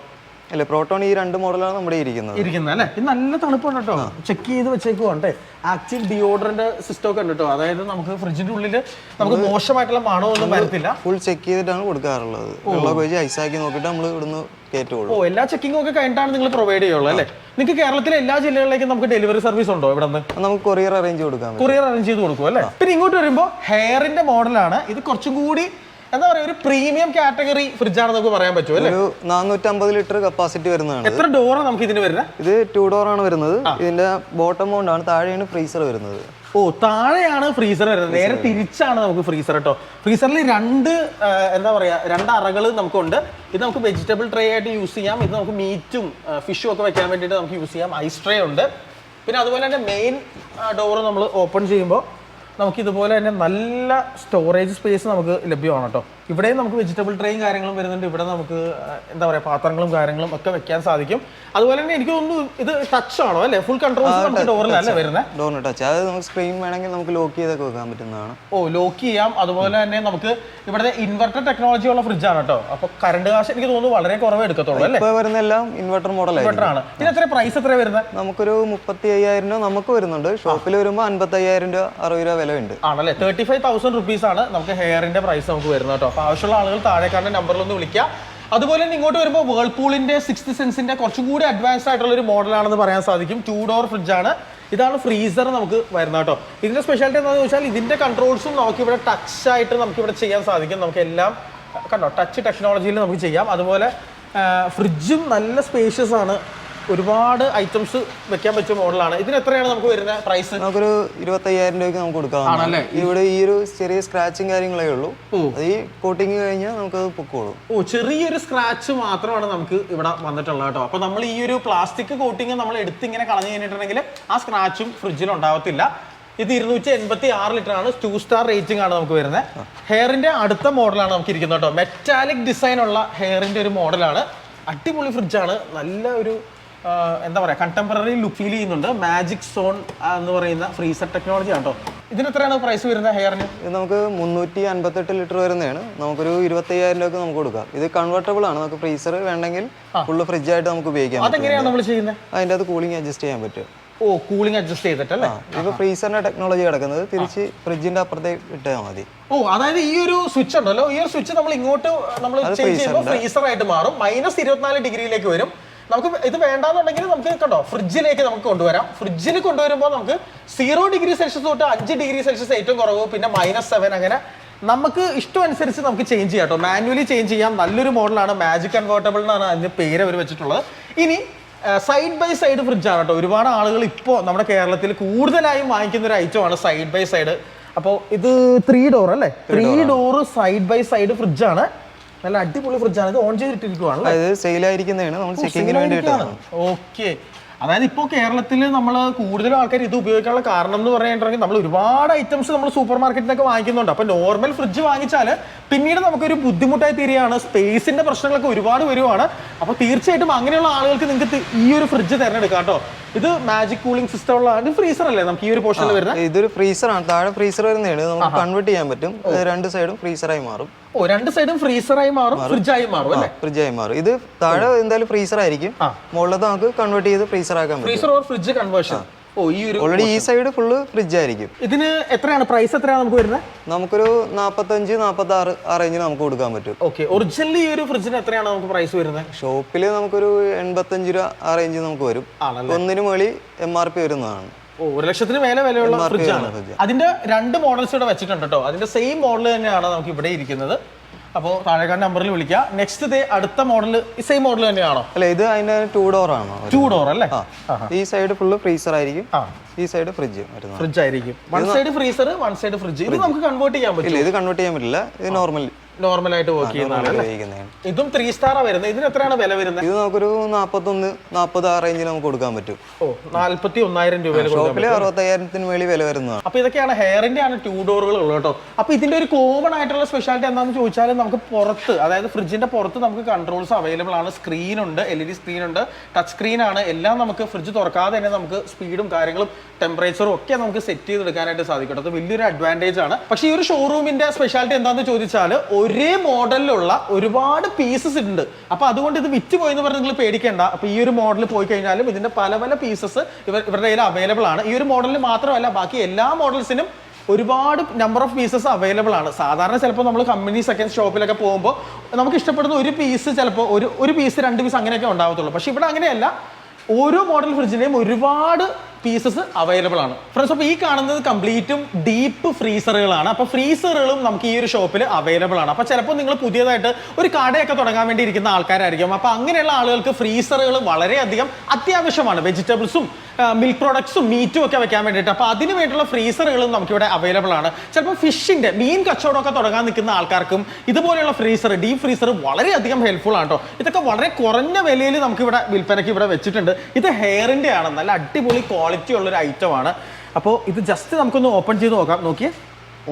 [SPEAKER 2] അല്ലേ പ്രോട്ടോൺ ഈ രണ്ട് മോഡലാണ് നമ്മുടെ ഇരിക്കുന്നത്.
[SPEAKER 1] ഇരിക്കുന്നത് അല്ലേ? ഇത് നല്ല തണുപ്പാണ് കേട്ടോ. ചെക്ക് ചെയ്ത് വെച്ചേക്കുവാണ്ടേ ആക്ച്വൽ ഡിയോഡറിന്റെ സിസ്റ്റം ഒക്കെ ഉണ്ട് കേട്ടോ. അതായത് നമുക്ക് ഫ്രിഡ്ജിന്റെ ഉള്ളിൽ നമുക്ക് മോശമായിട്ടുള്ള മണോ ഒന്നും വരത്തില്ല.
[SPEAKER 2] ഫുൾ ചെക്ക് ചെയ്തിട്ടാണ് കൊടുക്കാറുള്ളത്. ഐസ് ആക്കി ഐസാക്കി നോക്കിയിട്ട് നമ്മൾ ഇവിടുന്ന് കയറ്റുള്ളൂ
[SPEAKER 1] ഓ എല്ലാ ചെക്കിങ്ങും ഒക്കെ കഴിഞ്ഞിട്ടാണ് നിങ്ങൾ പ്രൊവൈഡ് ചെയ്യുള്ളൂ അല്ലേ? നിങ്ങൾക്ക് കേരളത്തിലെ എല്ലാ ജില്ലകളിലേക്കും നമുക്ക് ഡെലിവറി സർവീസ് ഉണ്ടോ ഇവിടെ നിന്ന്
[SPEAKER 2] നമുക്ക് കൊറിയർ അറേഞ്ച് കൊടുക്കാം
[SPEAKER 1] കൊറിയർ അറേഞ്ച് ചെയ്ത് കൊടുക്കും അല്ലേ? പിന്നെ ഇങ്ങോട്ട് വരുമ്പോൾ ഹെയറിന്റെ മോഡലാണ് ഇത് കുറച്ചും കൂടി എന്താ പറയുക ഒരു പ്രീമിയം കാറ്റഗറി ഫ്രിഡ്ജാണ് നമുക്ക് പറയാൻ പറ്റുമോ അല്ലേ?
[SPEAKER 2] ഒരു നാനൂറ്റമ്പത് ലിറ്റർ കപ്പാസിറ്റി വരുന്നതാണ്.
[SPEAKER 1] എത്ര ഡോറാണ് നമുക്ക് ഇതിന് വരുന്നത്
[SPEAKER 2] ഇത് ടു ഡോർ ആണ് വരുന്നത്. ഇതിന്റെ ബോട്ടം ആണ് താഴെയാണ് ഫ്രീസർ വരുന്നത്.
[SPEAKER 1] ഓ താഴെയാണ് ഫ്രീസർ വരുന്നത്. നേരെ തിരിച്ചാണ് നമുക്ക് ഫ്രീസർ കേട്ടോ ഫ്രീസറിൽ രണ്ട് എന്താ പറയാ രണ്ട് അറകൾ നമുക്കുണ്ട്. ഇത് നമുക്ക് വെജിറ്റബിൾ ട്രേ ആയിട്ട് യൂസ് ചെയ്യാം. ഇത് നമുക്ക് മീറ്റും ഫിഷും ഒക്കെ വെക്കാൻ വേണ്ടിയിട്ട് നമുക്ക് യൂസ് ചെയ്യാം. ഐസ് ട്രേ ഉണ്ട്. പിന്നെ അതുപോലെ തന്നെ മെയിൻ ഡോർ നമ്മൾ ഓപ്പൺ ചെയ്യുമ്പോൾ നമുക്ക് ഇതുപോലെ തന്നെ നല്ല സ്റ്റോറേജ് സ്പേസ് നമുക്ക് ലഭ്യമാണ് കേട്ടോ. ഇവിടെയും നമുക്ക് വെജിറ്റബിൾ ട്രേയും കാര്യങ്ങളും വരുന്നുണ്ട്. ഇവിടെ നമുക്ക് എന്താ പറയുക പാത്രങ്ങളും കാര്യങ്ങളും ഒക്കെ വെക്കാൻ സാധിക്കും. അതുപോലെ തന്നെ എനിക്ക് തോന്നുന്നു ഇത് ടച്ച് ആണോ അല്ലേ? ഫുൾ കൺട്രോൾ നമുക്ക് ഡോറിലല്ലേ വരുന്നത്
[SPEAKER 2] ഡോറിന് ടച്ച് അത് നമുക്ക് സ്ക്രീൻ വേണമെങ്കിൽ നമുക്ക് ലോക്ക് ചെയ്തൊക്കെ വെക്കാൻ പറ്റുന്നതാണ്.
[SPEAKER 1] ഓ ലോക്ക് ചെയ്യാം. അതുപോലെ തന്നെ നമുക്ക് ഇവിടുത്തെ ഇൻവെർട്ടർ ടെക്നോളജി ഉള്ള ഫ്രിഡ്ജ് ആണ് കേട്ടോ. അപ്പൊ കറണ്ട് കാശ് എനിക്ക് തോന്നുന്നു വളരെ കുറവേ എടുക്കത്തുള്ളൂ അല്ലേ?
[SPEAKER 2] വരുന്ന എല്ലാം ഇൻവെർട്ടർ മോഡൽ
[SPEAKER 1] ഇൻവെർട്ടർ ആണ്. ഇത് എത്ര പ്രൈസ് എത്ര വരുന്നത്
[SPEAKER 2] നമുക്കൊരു മുപ്പത്തി അയ്യായിരം രൂപ നമുക്ക് വരുന്നുണ്ട്. ഷോപ്പിൽ വരുമ്പോൾ അൻപത്തി അയ്യായിരം രൂപ അറുപത് രൂപ വില ഉണ്ട്
[SPEAKER 1] ആണല്ലേ? തേർട്ടി ഫൈവ് തൗസൻഡ് റുപ്പീസ് ആണ് നമുക്ക് ഹെയറിന്റെ പ്രൈസ് നമുക്ക് വരുന്നത് കേട്ടോ. അപ്പൊ ആവശ്യമുള്ള ആളുകൾ താഴെ നമ്പറിൽ ഒന്ന് വിളിക്കുക. അതുപോലെ തന്നെ ഇങ്ങോട്ട് വരുമ്പോൾ വേൾപൂളിന്റെ സിക്സ്ത് സെൻസിന്റെ കുറച്ചും കൂടി അഡ്വാൻസ്ഡ് ആയിട്ടുള്ള ഒരു മോഡലാണെന്ന് പറയാൻ സാധിക്കും. ടു ഡോർ ഫ്രിഡ്ജാണ് ഇതാണ് ഫ്രീസർ നമുക്ക് വരുന്നത് കേട്ടോ. ഇതിന്റെ സ്പെഷ്യാലിറ്റി എന്താണെന്ന് വെച്ചാൽ ഇതിന്റെ കൺട്രോൾസും നമുക്ക് ഇവിടെ ടച്ച് ആയിട്ട് നമുക്ക് ഇവിടെ ചെയ്യാൻ സാധിക്കും. നമുക്ക് എല്ലാം കണ്ടോ ടച്ച് ടെക്നോളജിയിൽ നമുക്ക് ചെയ്യാം. അതുപോലെ ഫ്രിഡ്ജും നല്ല സ്പേഷ്യസ് ആണ്. ഒരുപാട് ഐറ്റംസ് വെക്കാൻ പറ്റിയ മോഡലാണ് ഇതിന് എത്രയാണ് നമുക്ക് വരുന്ന പ്രൈസ്
[SPEAKER 2] നമുക്കൊരു ഇരുപത്തയ്യായിരം രൂപയ്ക്ക് നമുക്ക്? കൊടുക്കാം ഇവിടെ ഈ ഒരു ചെറിയ സ്ക്രാച്ചും കാര്യങ്ങളേ ഉള്ളൂ. ഈ കോട്ടിങ് കഴിഞ്ഞാൽ നമുക്ക് പൊക്കോളൂ.
[SPEAKER 1] ഓ ചെറിയൊരു സ്ക്രാച്ച് മാത്രമാണ് നമുക്ക് ഇവിടെ വന്നിട്ടുള്ളത് കേട്ടോ. അപ്പൊ നമ്മൾ ഈ ഒരു പ്ലാസ്റ്റിക് കോട്ടിങ് നമ്മൾ എടുത്ത് ഇങ്ങനെ കളഞ്ഞു കഴിഞ്ഞിട്ടുണ്ടെങ്കിൽ ആ സ്ക്രാച്ചും ഫ്രിഡ്ജിൽ ഉണ്ടാവത്തില്ല. ഇത് ഇരുന്നൂറ്റി എൺപത്തി ആറ് ലിറ്റർ ആണ്. ടു സ്റ്റാർ റേറ്റിംഗ് ആണ് നമുക്ക് വരുന്നത്. ഹെയറിന്റെ അടുത്ത മോഡലാണ് നമുക്ക് ഇരിക്കുന്നത് കേട്ടോ. മെറ്റാലിക് ഡിസൈൻ ഉള്ള ഹെയറിന്റെ ഒരു മോഡലാണ് അടിപൊളി ഫ്രിഡ്ജാണ് നല്ല ഒരു എന്താ പറയുക കണ്ടംപററി ലുക്ക് ഫീൽ ചെയ്യുന്നുണ്ട്. മാജിക് സോൺ എന്ന് പറയുന്ന ഫ്രീസർ ടെക്നോളജി ആണ് കേട്ടോ ഇതിന് എത്രയാണ് പ്രൈസ് വരുന്നത് ഹെയറിന്
[SPEAKER 2] ഇത് നമുക്ക് മുന്നൂറ്റി അൻപത്തെട്ട് ലിറ്റർ വരുന്നതാണ്. നമുക്കൊരു ഇരുപത്തയ്യായിരം രൂപ നമുക്ക് കൊടുക്കാം. ഇത് കൺവെർട്ടബിൾ ആണ്. നമുക്ക് ഫ്രീസർ വേണമെങ്കിൽ ഫുള്ള് ഫ്രിഡ്ജായിട്ട് നമുക്ക് ഉപയോഗിക്കാം
[SPEAKER 1] അതെങ്ങനെയാണ് നമ്മൾ ചെയ്യുന്നത്?
[SPEAKER 2] അതിന്റെ അത് കൂളിംഗ് അഡ്ജസ്റ്റ് ചെയ്യാൻ പറ്റും.
[SPEAKER 1] ഓ കൂളിംഗ് അഡ്ജസ്റ്റ് ചെയ്തിട്ടല്ലേ?
[SPEAKER 2] ഇപ്പൊ ഫ്രീസറിന്റെ ടെക്നോളജി കിടക്കുന്നത് തിരിച്ച് ഫ്രിഡ്ജിന്റെ അപ്പുറത്തേക്ക് ഇട്ടാൽ മതി.
[SPEAKER 1] ഓ അതായത് ഈ ഒരു സ്വിച്ച് ഉണ്ടല്ലോ. ഈ ഒരു സ്വിച്ച് നമ്മൾ ഇങ്ങോട്ട് നമ്മൾ ചേഞ്ച് ചെയ്യുമ്പോൾ ഫ്രീസർ ആയിട്ട് മാറും. മൈനസ് ഇരുപത്തിനാല് ഡിഗ്രിയിലേക്ക് വരും. നമുക്ക് ഇത് വേണ്ടാന്നുണ്ടെങ്കിൽ നമുക്ക് കണ്ടോ ഫ്രിഡ്ജിലേക്ക് നമുക്ക് കൊണ്ടുവരാം. ഫ്രിഡ്ജിൽ കൊണ്ടുവരുമ്പോൾ നമുക്ക് സീറോ ഡിഗ്രി സെൽഷ്യസ് തൊട്ട് അഞ്ച് ഡിഗ്രി സെൽഷ്യസ് ഏറ്റവും കുറവ് പിന്നെ മൈനസ് സെവൻ അങ്ങനെ. നമുക്ക് ഇഷ്ടം അനുസരിച്ച് നമുക്ക് ചേഞ്ച് ചെയ്യാം കേട്ടോ. മാനുവലി ചേഞ്ച് ചെയ്യാം. നല്ലൊരു മോഡലാണ് മാജിക് കൺവേർട്ടബിൾ എന്നാണ് അതിന്റെ പേര് അവർ വെച്ചിട്ടുള്ളത്. ഇനി സൈഡ് ബൈ സൈഡ് ഫ്രിഡ്ജാണ് കേട്ടോ. ഒരുപാട് ആളുകൾ ഇപ്പോൾ നമ്മുടെ കേരളത്തിൽ കൂടുതലായും വാങ്ങിക്കുന്ന ഒരു ഐറ്റമാണ് സൈഡ് ബൈ സൈഡ് അപ്പോൾ ഇത് ത്രീ ഡോർ അല്ലേ? Three door side by side ഫ്രിഡ്ജാണ് നല്ല അടിപൊളി ഫ്രിഡ്ജാണ് ഇത് ഓൺ ചെയ്തിട്ടിരിക്കുകയാണ്
[SPEAKER 2] അതായത് സെയിലായിരിക്കുന്നതാണ് നമ്മൾ ചെക്കിങ്ങിന് വേണ്ടി ഇട്ടതാണ്
[SPEAKER 1] ഓക്കെ അതായത് ഇപ്പോൾ കേരളത്തിൽ നമ്മൾ കൂടുതൽ ആൾക്കാർ ഇത് ഉപയോഗിക്കാനുള്ള കാരണം എന്ന് പറയുകയാണെങ്കിൽ നമ്മൾ ഒരുപാട് ഐറ്റംസ് നമ്മൾ സൂപ്പർ മാർക്കറ്റിൽ നിന്നൊക്കെ വാങ്ങിക്കുന്നുണ്ട്. അപ്പോൾ നോർമൽ ഫ്രിഡ്ജ് വാങ്ങിച്ചാൽ പിന്നീട് നമുക്കൊരു ബുദ്ധിമുട്ടായി തീരുകയാണ്. സ്പേസിന്റെ പ്രശ്നങ്ങളൊക്കെ ഒരുപാട് വരുവാണ്. അപ്പോൾ തീർച്ചയായിട്ടും അങ്ങനെയുള്ള ആളുകൾക്ക് നിങ്ങൾക്ക് ഈ ഒരു ഫ്രിഡ്ജ് തിരഞ്ഞെടുക്കാം കേട്ടോ. ഇത് മാജിക് കൂളിംഗ് സിസ്റ്റം ഉള്ള ഫ്രീസർ അല്ലേ നമുക്ക് ഈ ഒരു പോർഷനിൽ വരുന്നത്?
[SPEAKER 2] ഇതൊരു ഫ്രീസറാണ് താഴെ ഫ്രീസർ വരുന്നതാണ്. നമുക്ക് കൺവേർട്ട് ചെയ്യാൻ പറ്റും. രണ്ട് സൈഡും ഫ്രീസറായി മാറും.
[SPEAKER 1] ഓ രണ്ട് സൈഡും ഫ്രീസറായി മാറും ഫ്രിഡ്ജായി മാറും അല്ലേ?
[SPEAKER 2] ഫ്രിഡ്ജായി മാറും. ഇത് താഴെ എന്തായാലും ഫ്രീസർ ആയിരിക്കും
[SPEAKER 1] മുകളിൽ
[SPEAKER 2] മുകളിലത്തെ നമുക്ക് കൺവേർട്ട് ചെയ്ത് ഫ്രീസർ ആക്കാൻ പറ്റും.
[SPEAKER 1] ഫ്രീസർ ഓർ ഫ്രിഡ്ജ് കൺവേർഷൻ ഓ ഈ ഒരു
[SPEAKER 2] ഓൾറെഡി ഈ സൈഡ് ഫുള്ള് ഫ്രിഡ്ജ് ആയിരിക്കും
[SPEAKER 1] ഇതിന് എത്രയാണ്? പ്രൈസ് എത്രയാണ് നമുക്ക് വരുന്നത്?
[SPEAKER 2] നമുക്കൊരു നാൽപ്പത്തഞ്ച് നാൽപ്പത്തി ആറ് ആ റേഞ്ചിൽ നമുക്ക് കൊടുക്കാൻ പറ്റും.
[SPEAKER 1] ഓക്കെ ഒറിജിനലി ഈ ഒരു ഫ്രിഡ്ജിന് എത്രയാണ് നമുക്ക് പ്രൈസ് വരുന്നത്?
[SPEAKER 2] ഷോപ്പിൽ നമുക്കൊരു എൺപത്തഞ്ച് രൂപ ആ റേഞ്ചിൽ നമുക്ക് വരും. ഒന്നിന് മുകളിൽ എം ആർ പി വരുന്നതാണ്.
[SPEAKER 1] ഒരു ലക്ഷത്തിന് മേലെ വിലയുള്ള
[SPEAKER 2] ഫ്രിഡ്ജാണ്
[SPEAKER 1] അതിന്റെ രണ്ട് മോഡൽസ് ഇവിടെ വെച്ചിട്ടുണ്ട് കേട്ടോ അതിന്റെ സെയിം മോഡൽ തന്നെയാണ് നമുക്ക് ഇവിടെ ഇരിക്കുന്നത്. അപ്പോൾ താഴേക്കാട് നമ്പറിൽ വിളിക്കുക നെക്സ്റ്റ് ഡേ അടുത്ത മോഡൽ ഈ സെയിം മോഡൽ തന്നെയാണോ?
[SPEAKER 2] അല്ല ഇത് അതിന്റെ ടൂ ഡോർ ആണോ?
[SPEAKER 1] ടു ഡോർ അല്ലേ?
[SPEAKER 2] ഈ സൈഡ് ഫുള്ള് ഫ്രീസർ ആയിരിക്കും. ഈ സൈഡ് ഫ്രിഡ്ജ്
[SPEAKER 1] ഫ്രിഡ്ജ് ആയിരിക്കും. One side freezer one side fridge ഇത് നമുക്ക് കൺവേർട്ട് ചെയ്യാൻ
[SPEAKER 2] പറ്റില്ല ഇത് കൺവേർട്ട് ചെയ്യാൻ പറ്റില്ല. ഇത് നോർമൽ
[SPEAKER 1] നോർമൽ ആയിട്ട് വർക്ക് ചെയ്യുന്നതാണ് ഇതും ത്രീ സ്റ്റാറാ വരുന്നത്. ഇതിന് എത്രയാണ് വില വരുന്നത്?
[SPEAKER 2] ഇത് നമുക്കൊരു നാപ്പത്തൊന്ന് നാൽപ്പത് ആ റേഞ്ചിൽ നമുക്ക് കൊടുക്കാൻ പറ്റും.
[SPEAKER 1] ഓ നാല്പത്തി ഒന്നായിരം രൂപ
[SPEAKER 2] ഷോപ്പിൽ അറുപത്തയ്യായിരത്തിന് മേളിൽ വില വരുന്നതാണ്.
[SPEAKER 1] അപ്പൊ ഇതൊക്കെയാണ് ഹെയറിന്റെ ആണ് ടൂ ഡോറുകൾ ഉള്ളത് കേട്ടോ. അപ്പൊ ഇതിന്റെ ഒരു കോമൺ ആയിട്ടുള്ള സ്പെഷ്യാലിറ്റി എന്താണെന്ന് ചോദിച്ചാൽ നമുക്ക് പുറത്ത് അതായത് ഫ്രിഡ്ജിന്റെ പുറത്ത് നമുക്ക് കൺട്രോൾസ് അവൈലബിൾ ആണ്. സ്ക്രീൻ ഉണ്ട് എൽ ഇ ഡി സ്ക്രീൻ ഉണ്ട് ടച്ച് സ്ക്രീൻ ആണ്. എല്ലാം നമുക്ക് ഫ്രിഡ്ജ് തുറക്കാതെ തന്നെ നമുക്ക് സ്പീഡും കാര്യങ്ങളും ടെമ്പറേച്ചറും ഒക്കെ നമുക്ക് സെറ്റ് ചെയ്തെടുക്കാനായിട്ട് സാധിക്കും. അത് വലിയൊരു അഡ്വാന്റേജ് ആണ്. പക്ഷേ ഈ ഒരു ഷോറൂമിന്റെ സ്പെഷ്യാലിറ്റി എന്താണെന്ന് ചോദിച്ചാൽ ഒരേ മോഡലിലുള്ള ഒരുപാട് പീസസ് ഉണ്ട് അപ്പൊ അതുകൊണ്ട് ഇത് വിറ്റ് എന്ന് പറഞ്ഞ് നിങ്ങൾ പേടിക്കേണ്ട. അപ്പൊ ഈ ഒരു മോഡൽ പോയി കഴിഞ്ഞാലും ഇതിന്റെ പല പല പീസസ് ഇവർ ഇവരുടെ കയ്യിൽ അവൈലബിൾ ആണ്. ഈ ഒരു മോഡലിൽ മാത്രമല്ല ബാക്കി എല്ലാ മോഡൽസിനും ഒരുപാട് നമ്പർ ഓഫ് പീസസ് അവൈലബിൾ ആണ്. സാധാരണ ചിലപ്പോൾ നമ്മൾ കമ്പനി സെക്കൻഡ് ഷോപ്പിലൊക്കെ പോകുമ്പോൾ നമുക്ക് ഇഷ്ടപ്പെടുന്ന ഒരു പീസ് ചിലപ്പോൾ ഒരു ഒരു പീസ് രണ്ട് പീസ് അങ്ങനെയൊക്കെ ഉണ്ടാവത്തുള്ളൂ. പക്ഷേ ഇവിടെ അങ്ങനെയല്ല. ഓരോ മോഡൽ ഫ്രിഡ്ജിനെയും ഒരുപാട് പീസസ് അവൈലബിൾ ആണ്. ഫ്രണ്ട്സ് അപ്പോൾ ഈ കാണുന്നത് കംപ്ലീറ്റും ഡീപ്പ് ഫ്രീസറുകളാണ് അപ്പോൾ ഫ്രീസറുകളും നമുക്ക് ഈ ഒരു ഷോപ്പിൽ അവൈലബിൾ ആണ്. അപ്പോൾ ചിലപ്പോൾ നിങ്ങൾ പുതിയതായിട്ട് ഒരു കടയൊക്കെ തുടങ്ങാൻ വേണ്ടി ഇരിക്കുന്ന ആൾക്കാരായിരിക്കും. അപ്പോൾ അങ്ങനെയുള്ള ആളുകൾക്ക് ഫ്രീസറുകൾ വളരെയധികം അത്യാവശ്യമാണ്. വെജിറ്റബിൾസും മിൽക്ക് പ്രോഡക്ട്സും മീറ്റും ഒക്കെ വെക്കാൻ വേണ്ടിയിട്ട്. അപ്പോൾ അതിന് വേണ്ടിയുള്ള ഫ്രീസറുകളും നമുക്കിവിടെ അവൈലബിൾ ആണ്. ചിലപ്പോൾ ഫിഷിന്റെ മീൻ കച്ചവടമൊക്കെ തുടങ്ങാൻ നിൽക്കുന്ന ആൾക്കാർക്കും ഇതുപോലെയുള്ള ഫ്രീസർ ഡീപ്പ് ഫ്രീസർ വളരെയധികം ഹെൽപ്ഫുൾ ആണ് കേട്ടോ ഇതൊക്കെ വളരെ കുറഞ്ഞ വിലയിൽ നമുക്ക് ഇവിടെ വിൽപ്പനയ്ക്ക് ഇവിടെ വെച്ചിട്ടുണ്ട്. ഇത് ഹെയറിന്റെ ആണ് നല്ല അടിപൊളി ക്വാളിറ്റി ഉള്ള ഒരു ഐറ്റം ആണ്. അപ്പോൾ ഇത് ജസ്റ്റ് നമുക്കൊന്ന് ഓപ്പൺ ചെയ്ത് നോക്കാം. നോക്കിയേ.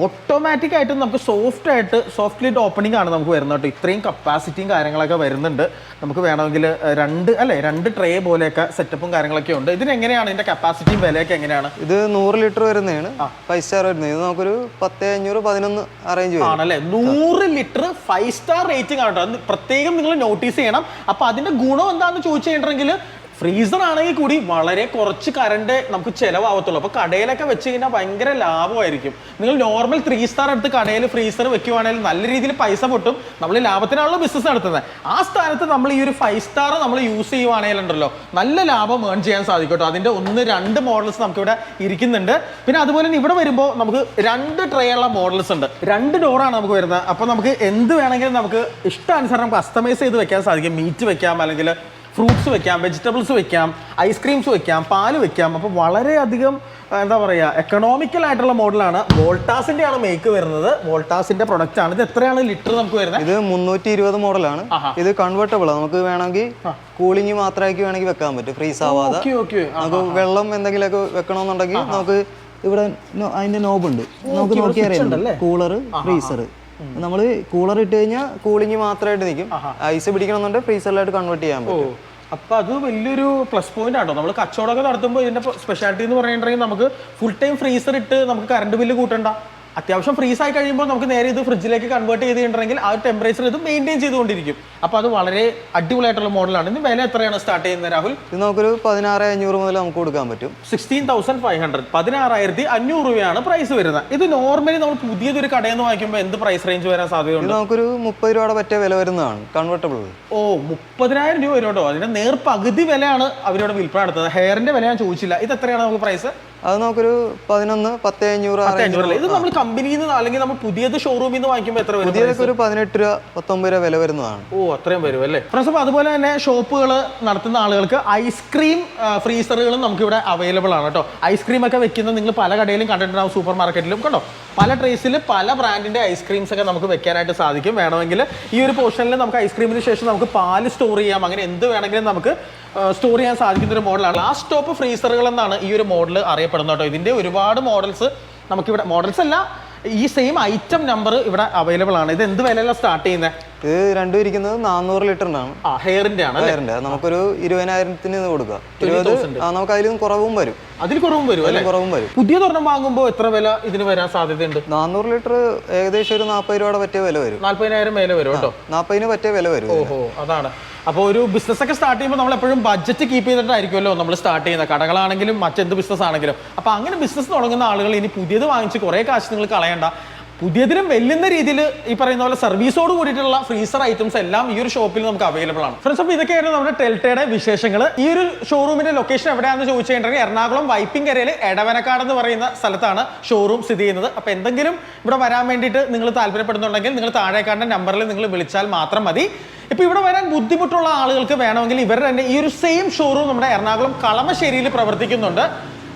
[SPEAKER 1] ഓട്ടോമാറ്റിക് ആയിട്ട് നമുക്ക് സോഫ്റ്റ് ആയിട്ട് സോഫ്റ്റ് ലിഡ് ഓപ്പണിംഗ് ആണ് നമുക്ക് വരുന്നത് കേട്ടോ. ഇത്രയും കപ്പാസിറ്റിയും കാര്യങ്ങളൊക്കെ വരുന്നുണ്ട്. നമുക്ക് വേണമെങ്കിൽ രണ്ട് അല്ലേ രണ്ട് ട്രേ പോലെയൊക്കെ സെറ്റപ്പും കാര്യങ്ങളൊക്കെ ഉണ്ട്. ഇതിന് എങ്ങനെയാണ് ഇതിന്റെ കപ്പാസിറ്റിയും വിലയൊക്കെ എങ്ങനെയാണ്?
[SPEAKER 2] ഇത് നൂറ് ലിറ്റർ വരുന്നതാണ്. ഫൈവ് സ്റ്റാർ വരുന്നത്. ഇത് നമുക്കൊരു പത്ത് അഞ്ഞൂറ് പതിനൊന്ന് അറേഞ്ച്
[SPEAKER 1] ആണല്ലേ? നൂറ് ലിറ്റർ ഫൈവ് സ്റ്റാർ റേറ്റിംഗ് ആണ് കേട്ടോ. പ്രത്യേകം നിങ്ങൾ നോട്ടീസ് ചെയ്യണം. അപ്പൊ അതിന്റെ ഗുണം എന്താണെന്ന് ചോദിച്ചു കഴിഞ്ഞിട്ടുണ്ടെങ്കിൽ ഫ്രീസർ ആണെങ്കിൽ കൂടി വളരെ കുറച്ച് കറണ്ട് നമുക്ക് ചിലവാകത്തുള്ളൂ അപ്പോൾ കടയിലൊക്കെ വെച്ച് കഴിഞ്ഞാൽ ഭയങ്കര ലാഭമായിരിക്കും. നിങ്ങൾ നോർമൽ ത്രീ സ്റ്റാർ എടുത്ത് കടയിൽ ഫ്രീസർ വെക്കുവാണെങ്കിൽ നല്ല രീതിയിൽ പൈസ പൊട്ടും. നമ്മൾ ലാഭത്തിനാണല്ലോ ബിസിനസ് നടത്തുന്നത്. ആ സ്ഥാനത്ത് നമ്മൾ ഈ ഒരു ഫൈവ് സ്റ്റാർ നമ്മൾ യൂസ് ചെയ്യുവാണെങ്കിൽ ഉണ്ടല്ലോ നല്ല ലാഭം ഏൺ ചെയ്യാൻ സാധിക്കും കേട്ടോ അതിന്റെ ഒന്ന് രണ്ട് മോഡൽസ് നമുക്ക് ഇവിടെ ഇരിക്കുന്നുണ്ട്. പിന്നെ അതുപോലെ തന്നെ ഇവിടെ വരുമ്പോൾ നമുക്ക് രണ്ട് ട്രേ ഉള്ള മോഡൽസ് ഉണ്ട്. രണ്ട് ഡോറാണ് നമുക്ക് വരുന്നത്. അപ്പോൾ നമുക്ക് എന്ത് വേണമെങ്കിലും നമുക്ക് ഇഷ്ടാനുസരണം കസ്റ്റമൈസ് ചെയ്ത് വെക്കാൻ സാധിക്കും. മീറ്റ് വെക്കാം അല്ലെങ്കിൽ ഫ്രൂട്ട്സ് വെക്കാം വെജിറ്റബിൾസ് വെക്കാം ഐസ്ക്രീംസ് വെക്കാം പാൽ വെക്കാം. അപ്പോൾ വളരെയധികം എന്താ പറയുക എക്കണോമിക്കൽ ആയിട്ടുള്ള മോഡലാണ് വോൾട്ടാസിന്റെ ആണ് മേക്ക് വരുന്നത്. വോൾട്ടാസിന്റെ പ്രൊഡക്റ്റ് ആണ്. ഇത് എത്രയാണ് ലിറ്റർ നമുക്ക് വരുന്നത്?
[SPEAKER 2] ഇത് മുന്നൂറ്റി ഇരുപത് മോഡലാണ് ഇത് കൺവേർട്ടബിൾ നമുക്ക് വേണമെങ്കിൽ കൂളിംഗ് മാത്രമാക്കി വേണമെങ്കിൽ വെക്കാൻ പറ്റും. ഫ്രീസ് ആവാതെ. നമുക്ക് വെള്ളം എന്തെങ്കിലുമൊക്കെ വെക്കണമെന്നുണ്ടെങ്കിൽ നമുക്ക് ഇവിടെ അതിന്റെ നോബുണ്ട് നമുക്ക് നോക്കിയാൽ അറിയാം കൂളർ ഫ്രീസർ നമ്മൾ കൂളർ ഇട്ട് കഴിഞ്ഞാൽ കൂളിംഗ് മാത്രമായിട്ട് നിൽക്കും ഐസ് പിടിക്കണമെന്നുണ്ടെങ്കിൽ ഫ്രീസറിലായിട്ട് കൺവേർട്ട് ചെയ്യാൻ പറ്റും.
[SPEAKER 1] അപ്പൊ അത് വലിയൊരു പ്ലസ് പോയിന്റ് ആണോ നമ്മൾ കച്ചവടമൊക്കെ നടത്തുമ്പോൾ ഇതിന്റെ സ്പെഷ്യാലിറ്റി എന്ന് പറയുന്നുണ്ടെങ്കിൽ നമുക്ക് ഫുൾ ടൈം ഫ്രീസർ ഇട്ട് നമുക്ക് കറണ്ട് ബില്ല് കൂട്ടണ്ട. അത്യാവശ്യം ഫ്രീസ് ആയി കഴിയുമ്പോൾ നമുക്ക് നേരെ ഇത് ഫ്രിഡ്ജിലേക്ക് കൺവേർട്ട് ചെയ്തിട്ടുണ്ടെങ്കിൽ ആ ടെമ്പറേച്ചർ ഇത് മെയിന്റെയിൻ ചെയ്തുകൊണ്ടിരിക്കും. അപ്പോൾ അത് വളരെ അടിപൊളിയായിട്ടുള്ള മോഡലാണ് ഇതിന് വില എത്രയാണ് സ്റ്റാർട്ട് ചെയ്യുന്നത് രാഹുൽ?
[SPEAKER 2] ഇത് നമുക്കൊരു പതിനാറ് അഞ്ഞൂറ് മുതൽ നമുക്ക് കൊടുക്കാൻ പറ്റും.
[SPEAKER 1] സിക്സ്റ്റീൻ തൗസൻഡ് ഫൈവ് ഹൺഡ്രഡ് പതിനാറായിരത്തി അഞ്ഞൂറ് രൂപയാണ് പ്രൈസ് വരുന്നത്. ഇത് നോർമലി നമ്മൾ പുതിയതൊരു കടയിൽ നിന്ന് വാങ്ങിക്കുമ്പോൾ എന്ത് പ്രൈസ് റേഞ്ച് വരാൻ സാധ്യതയുണ്ട്?
[SPEAKER 2] ഇത് നമുക്കൊരു മുപ്പത് രൂപയുടെ പറ്റിയ വില വരുന്നതാണ് കൺവേർട്ടബിൾ
[SPEAKER 1] ഓ മുപ്പതിനായിരം രൂപ വരുന്നുണ്ടോ? അതിന്റെ നേർ പകുതി വിലയാണ് അവരോട് വിൽപ്പന നടത്തുന്നത്. ഹെയറിന്റെ വില ഞാൻ ചോദിച്ചില്ല. ഇത് എത്രയാണ് നമുക്ക് പ്രൈസ്
[SPEAKER 2] അത് നമുക്കൊരു പതിനൊന്ന് പത്ത് അഞ്ഞൂറ്
[SPEAKER 1] ഇത് നമ്മൾ കമ്പനിയിൽ നിന്ന് അല്ലെങ്കിൽ നമ്മൾ പുതിയത് ഷോറൂമിൽ നിന്ന് വാങ്ങിക്കുമ്പോൾ എത്ര വരും
[SPEAKER 2] പുതിയതൊക്കെ ഒരു പതിനെട്ട് രൂപ പത്തൊമ്പത് രൂപ വില വരുന്നതാണ്.
[SPEAKER 1] ഓ അത്രയും വരും അല്ലേ? ഫ്രണ്ട്സ് അപ്പോൾ അതുപോലെ തന്നെ ഷോപ്പുകൾ നടത്തുന്ന ആളുകൾക്ക് ഐസ്ക്രീം ഫ്രീസറുകളും നമുക്ക് ഇവിടെ അവൈലബിൾ ആണ് കേട്ടോ. ഐസ്ക്രീം ഒക്കെ വെക്കുന്നത് നിങ്ങൾ പല കടയിലും കണ്ടിട്ടുണ്ടാവും സൂപ്പർ മാർക്കറ്റിലും കേട്ടോ പല ട്രേസിൽ പല ബ്രാൻഡിന്റെ ഐസ്ക്രീംസ് ഒക്കെ നമുക്ക് വെക്കാനായിട്ട് സാധിക്കും. വേണമെങ്കിൽ ഈ ഒരു പോർഷനിൽ നമുക്ക് ഐസ്ക്രീമിന് ശേഷം നമുക്ക് പാൽ സ്റ്റോർ ചെയ്യാം. അങ്ങനെ എന്ത് വേണമെങ്കിലും നമുക്ക് സ്റ്റോർ ചെയ്യാൻ സാധിക്കുന്ന ഒരു മോഡലാണ്. ലാസ്റ്റ് ടോപ്പ് ഫ്രീസറുകൾ എന്നാണ് ഈ ഒരു മോഡൽ അറിയപ്പെടുന്നത് കേട്ടോ. ഇതിന്റെ ഒരുപാട് മോഡൽസ് നമുക്കിവിടെ മോഡൽസ് അല്ല ഈ സെയിം ഐറ്റം നമ്പർ ഇവിടെ അവൈലബിൾ ആണ്. ഇത് എന്ത് വിലയിലാണ് സ്റ്റാർട്ട് ചെയ്യുന്നത്?
[SPEAKER 2] ഇത് രണ്ടും ഇരിക്കുന്നത് നാനൂറ് ലിറ്ററിനാണ്
[SPEAKER 1] ഹെയറിന്റെ ആണ്
[SPEAKER 2] ഹെയറിന്റെ നമുക്കൊരു ഇരുപതിനായിരത്തിന് ഇത് കൊടുക്കാം. ഇരുപത് നമുക്ക് അതിലും കുറവും വരും.
[SPEAKER 1] അതിൽ കുറവും വരും
[SPEAKER 2] അതിലും കുറവും വരും.
[SPEAKER 1] പുതിയ തുറന്നം വാങ്ങുമ്പോൾ എത്ര വില ഇതിന് വരാൻ സാധ്യതയുണ്ട്?
[SPEAKER 2] നാനൂറ് ലിറ്റർ ഏകദേശം ഒരു നാൽപ്പത് രൂപയുടെ പറ്റിയ വില വരും.
[SPEAKER 1] നാല്പതിനായിരം വില വരും കേട്ടോ?
[SPEAKER 2] നാൽപ്പതിന് പറ്റിയ വില വരും
[SPEAKER 1] ഓഹോ അതാണ്. അപ്പോൾ ഒരു ബിസിനസ് ഒക്കെ സ്റ്റാർട്ട് ചെയ്യുമ്പോൾ നമ്മൾ എപ്പോഴും ബഡ്ജറ്റ് കീപ്പ് ചെയ്തിട്ടായിരിക്കുമല്ലോ നമ്മൾ സ്റ്റാർട്ട് ചെയ്യുന്നത്. കടകളാണെങ്കിലും മറ്റെന്ത് ബിസിനസ് ആണെങ്കിലും. അപ്പോൾ അങ്ങനെ ബിസിനസ് തുടങ്ങുന്ന ആളുകൾ ഇനി പുതിയത് വാങ്ങിച്ച് കുറേ കാശ് നിങ്ങൾ കളയണ്ട. പുതിയതിനും വെല്ലുന്ന രീതിയിൽ ഈ പറയുന്ന പോലെ സർവീസോട് കൂടിയിട്ടുള്ള ഫ്രീസർ ഐറ്റംസ് എല്ലാം ഈ ഒരു ഷോപ്പിൽ നമുക്ക് അവൈലബിൾ ആണ്. ഫ്രണ്ട്സ് അപ്പോൾ ഇതൊക്കെയായിരുന്നു നമ്മുടെ ടെൽറ്റയുടെ വിശേഷങ്ങൾ. ഈ ഒരു ഷോറൂമിന്റെ ലൊക്കേഷൻ എവിടെയാണെന്ന് ചോദിച്ചു കഴിഞ്ഞിട്ടുണ്ടെങ്കിൽ എറണാകുളം വൈപ്പിങ്കരയിൽ എടവനക്കാട് എന്ന് പറയുന്ന സ്ഥലത്താണ് ഷോറൂം സ്ഥിതി ചെയ്യുന്നത്. അപ്പോൾ എന്തെങ്കിലും ഇവിടെ വരാൻ വേണ്ടിയിട്ട് നിങ്ങൾ താല്പര്യപ്പെടുന്നുണ്ടെങ്കിൽ നിങ്ങൾ താഴെ കാണുന്ന നമ്പറിൽ നിങ്ങൾ വിളിച്ചാൽ മാത്രം മതി. ഇപ്പൊ ഇവിടെ വരാൻ ബുദ്ധിമുട്ടുള്ള ആളുകൾക്ക് വേണമെങ്കിൽ ഇവരുടെ തന്നെ ഈ ഒരു സെയിം ഷോറൂം നമ്മുടെ എറണാകുളം കളമശ്ശേരിയിൽ പ്രവർത്തിക്കുന്നുണ്ട്.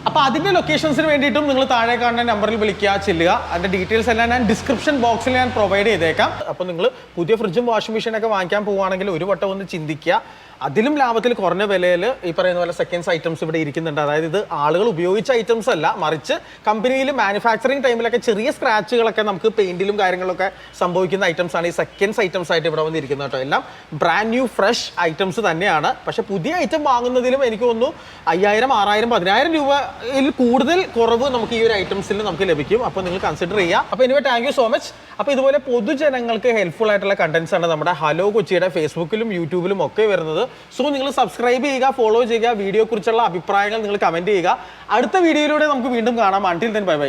[SPEAKER 1] അപ്പൊ അതിന്റെ ലൊക്കേഷൻസിന് വേണ്ടിയിട്ടും നിങ്ങൾ താഴെ കാണുന്ന നമ്പറിൽ വിളിക്കുക ചെല്ലുക. അതിന്റെ ഡീറ്റെയിൽസ് എല്ലാം ഞാൻ ഡിസ്ക്രിപ്ഷൻ ബോക്സിൽ ഞാൻ പ്രൊവൈഡ് ചെയ്തേക്കാം. അപ്പോൾ നിങ്ങൾ പുതിയ ഫ്രിഡ്ജും വാഷിംഗ് മെഷീനൊക്കെ വാങ്ങിക്കാൻ പോവുകയാണെങ്കിൽ ഒരു വട്ടം ഒന്ന് ചിന്തിക്കുക. അതിലും ലാഭത്തിൽ കുറഞ്ഞ വിലയിൽ ഈ പറയുന്ന പോലെ സെക്കൻഡ്സ് ഐറ്റംസ് ഇവിടെ ഇരിക്കുന്നുണ്ട്. അതായത് ഇത് ആളുകൾ ഉപയോഗിച്ച ഐറ്റംസ് അല്ല മറിച്ച് കമ്പനിയിൽ മാനുഫാക്ചറിങ് ടൈമിലൊക്കെ ചെറിയ സ്ക്രാച്ചുകളൊക്കെ നമുക്ക് പെയിന്റിലും കാര്യങ്ങളൊക്കെ സംഭവിക്കുന്ന ഐറ്റംസ് ആണ് ഈ സെക്കൻഡ്സ് ഐറ്റംസ് ആയിട്ട് ഇവിടെ വന്നിരിക്കുന്നത് കേട്ടോ. എല്ലാം ബ്രാൻഡ് ന്യൂ ഫ്രഷ് ഐറ്റംസ് തന്നെയാണ്. പക്ഷെ പുതിയ ഐറ്റം വാങ്ങുന്നതിലും എനിക്ക് തോന്നുന്നു അയ്യായിരം ആറായിരം പതിനായിരം രൂപയിൽ കൂടുതൽ കുറവ് നമുക്ക് ഈ ഒരു ഐറ്റംസിൽ നമുക്ക് ലഭിക്കും. അപ്പോൾ നിങ്ങൾ കൺസിഡർ ചെയ്യുക. അപ്പോൾ anyway thank you so much അപ്പോൾ ഇതുപോലെ പൊതുജനങ്ങൾക്ക് ഹെൽപ്ഫുൾ ആയിട്ടുള്ള കണ്ടന്റ്സ് ആണ് നമ്മുടെ ഹലോ കൊച്ചിയുടെ ഫേസ്ബുക്കിലും യൂട്യൂബിലും ഒക്കെ വരുന്നത്. സോ നിങ്ങൾ സബ്സ്ക്രൈബ് ചെയ്യുക ഫോളോ ചെയ്യുക വീഡിയോ കുറിച്ചുള്ള അഭിപ്രായങ്ങൾ നിങ്ങൾ കമന്റ് ചെയ്യുക. അടുത്ത വീഡിയോയിലൂടെ നമുക്ക് വീണ്ടും കാണാം. Until then bye bye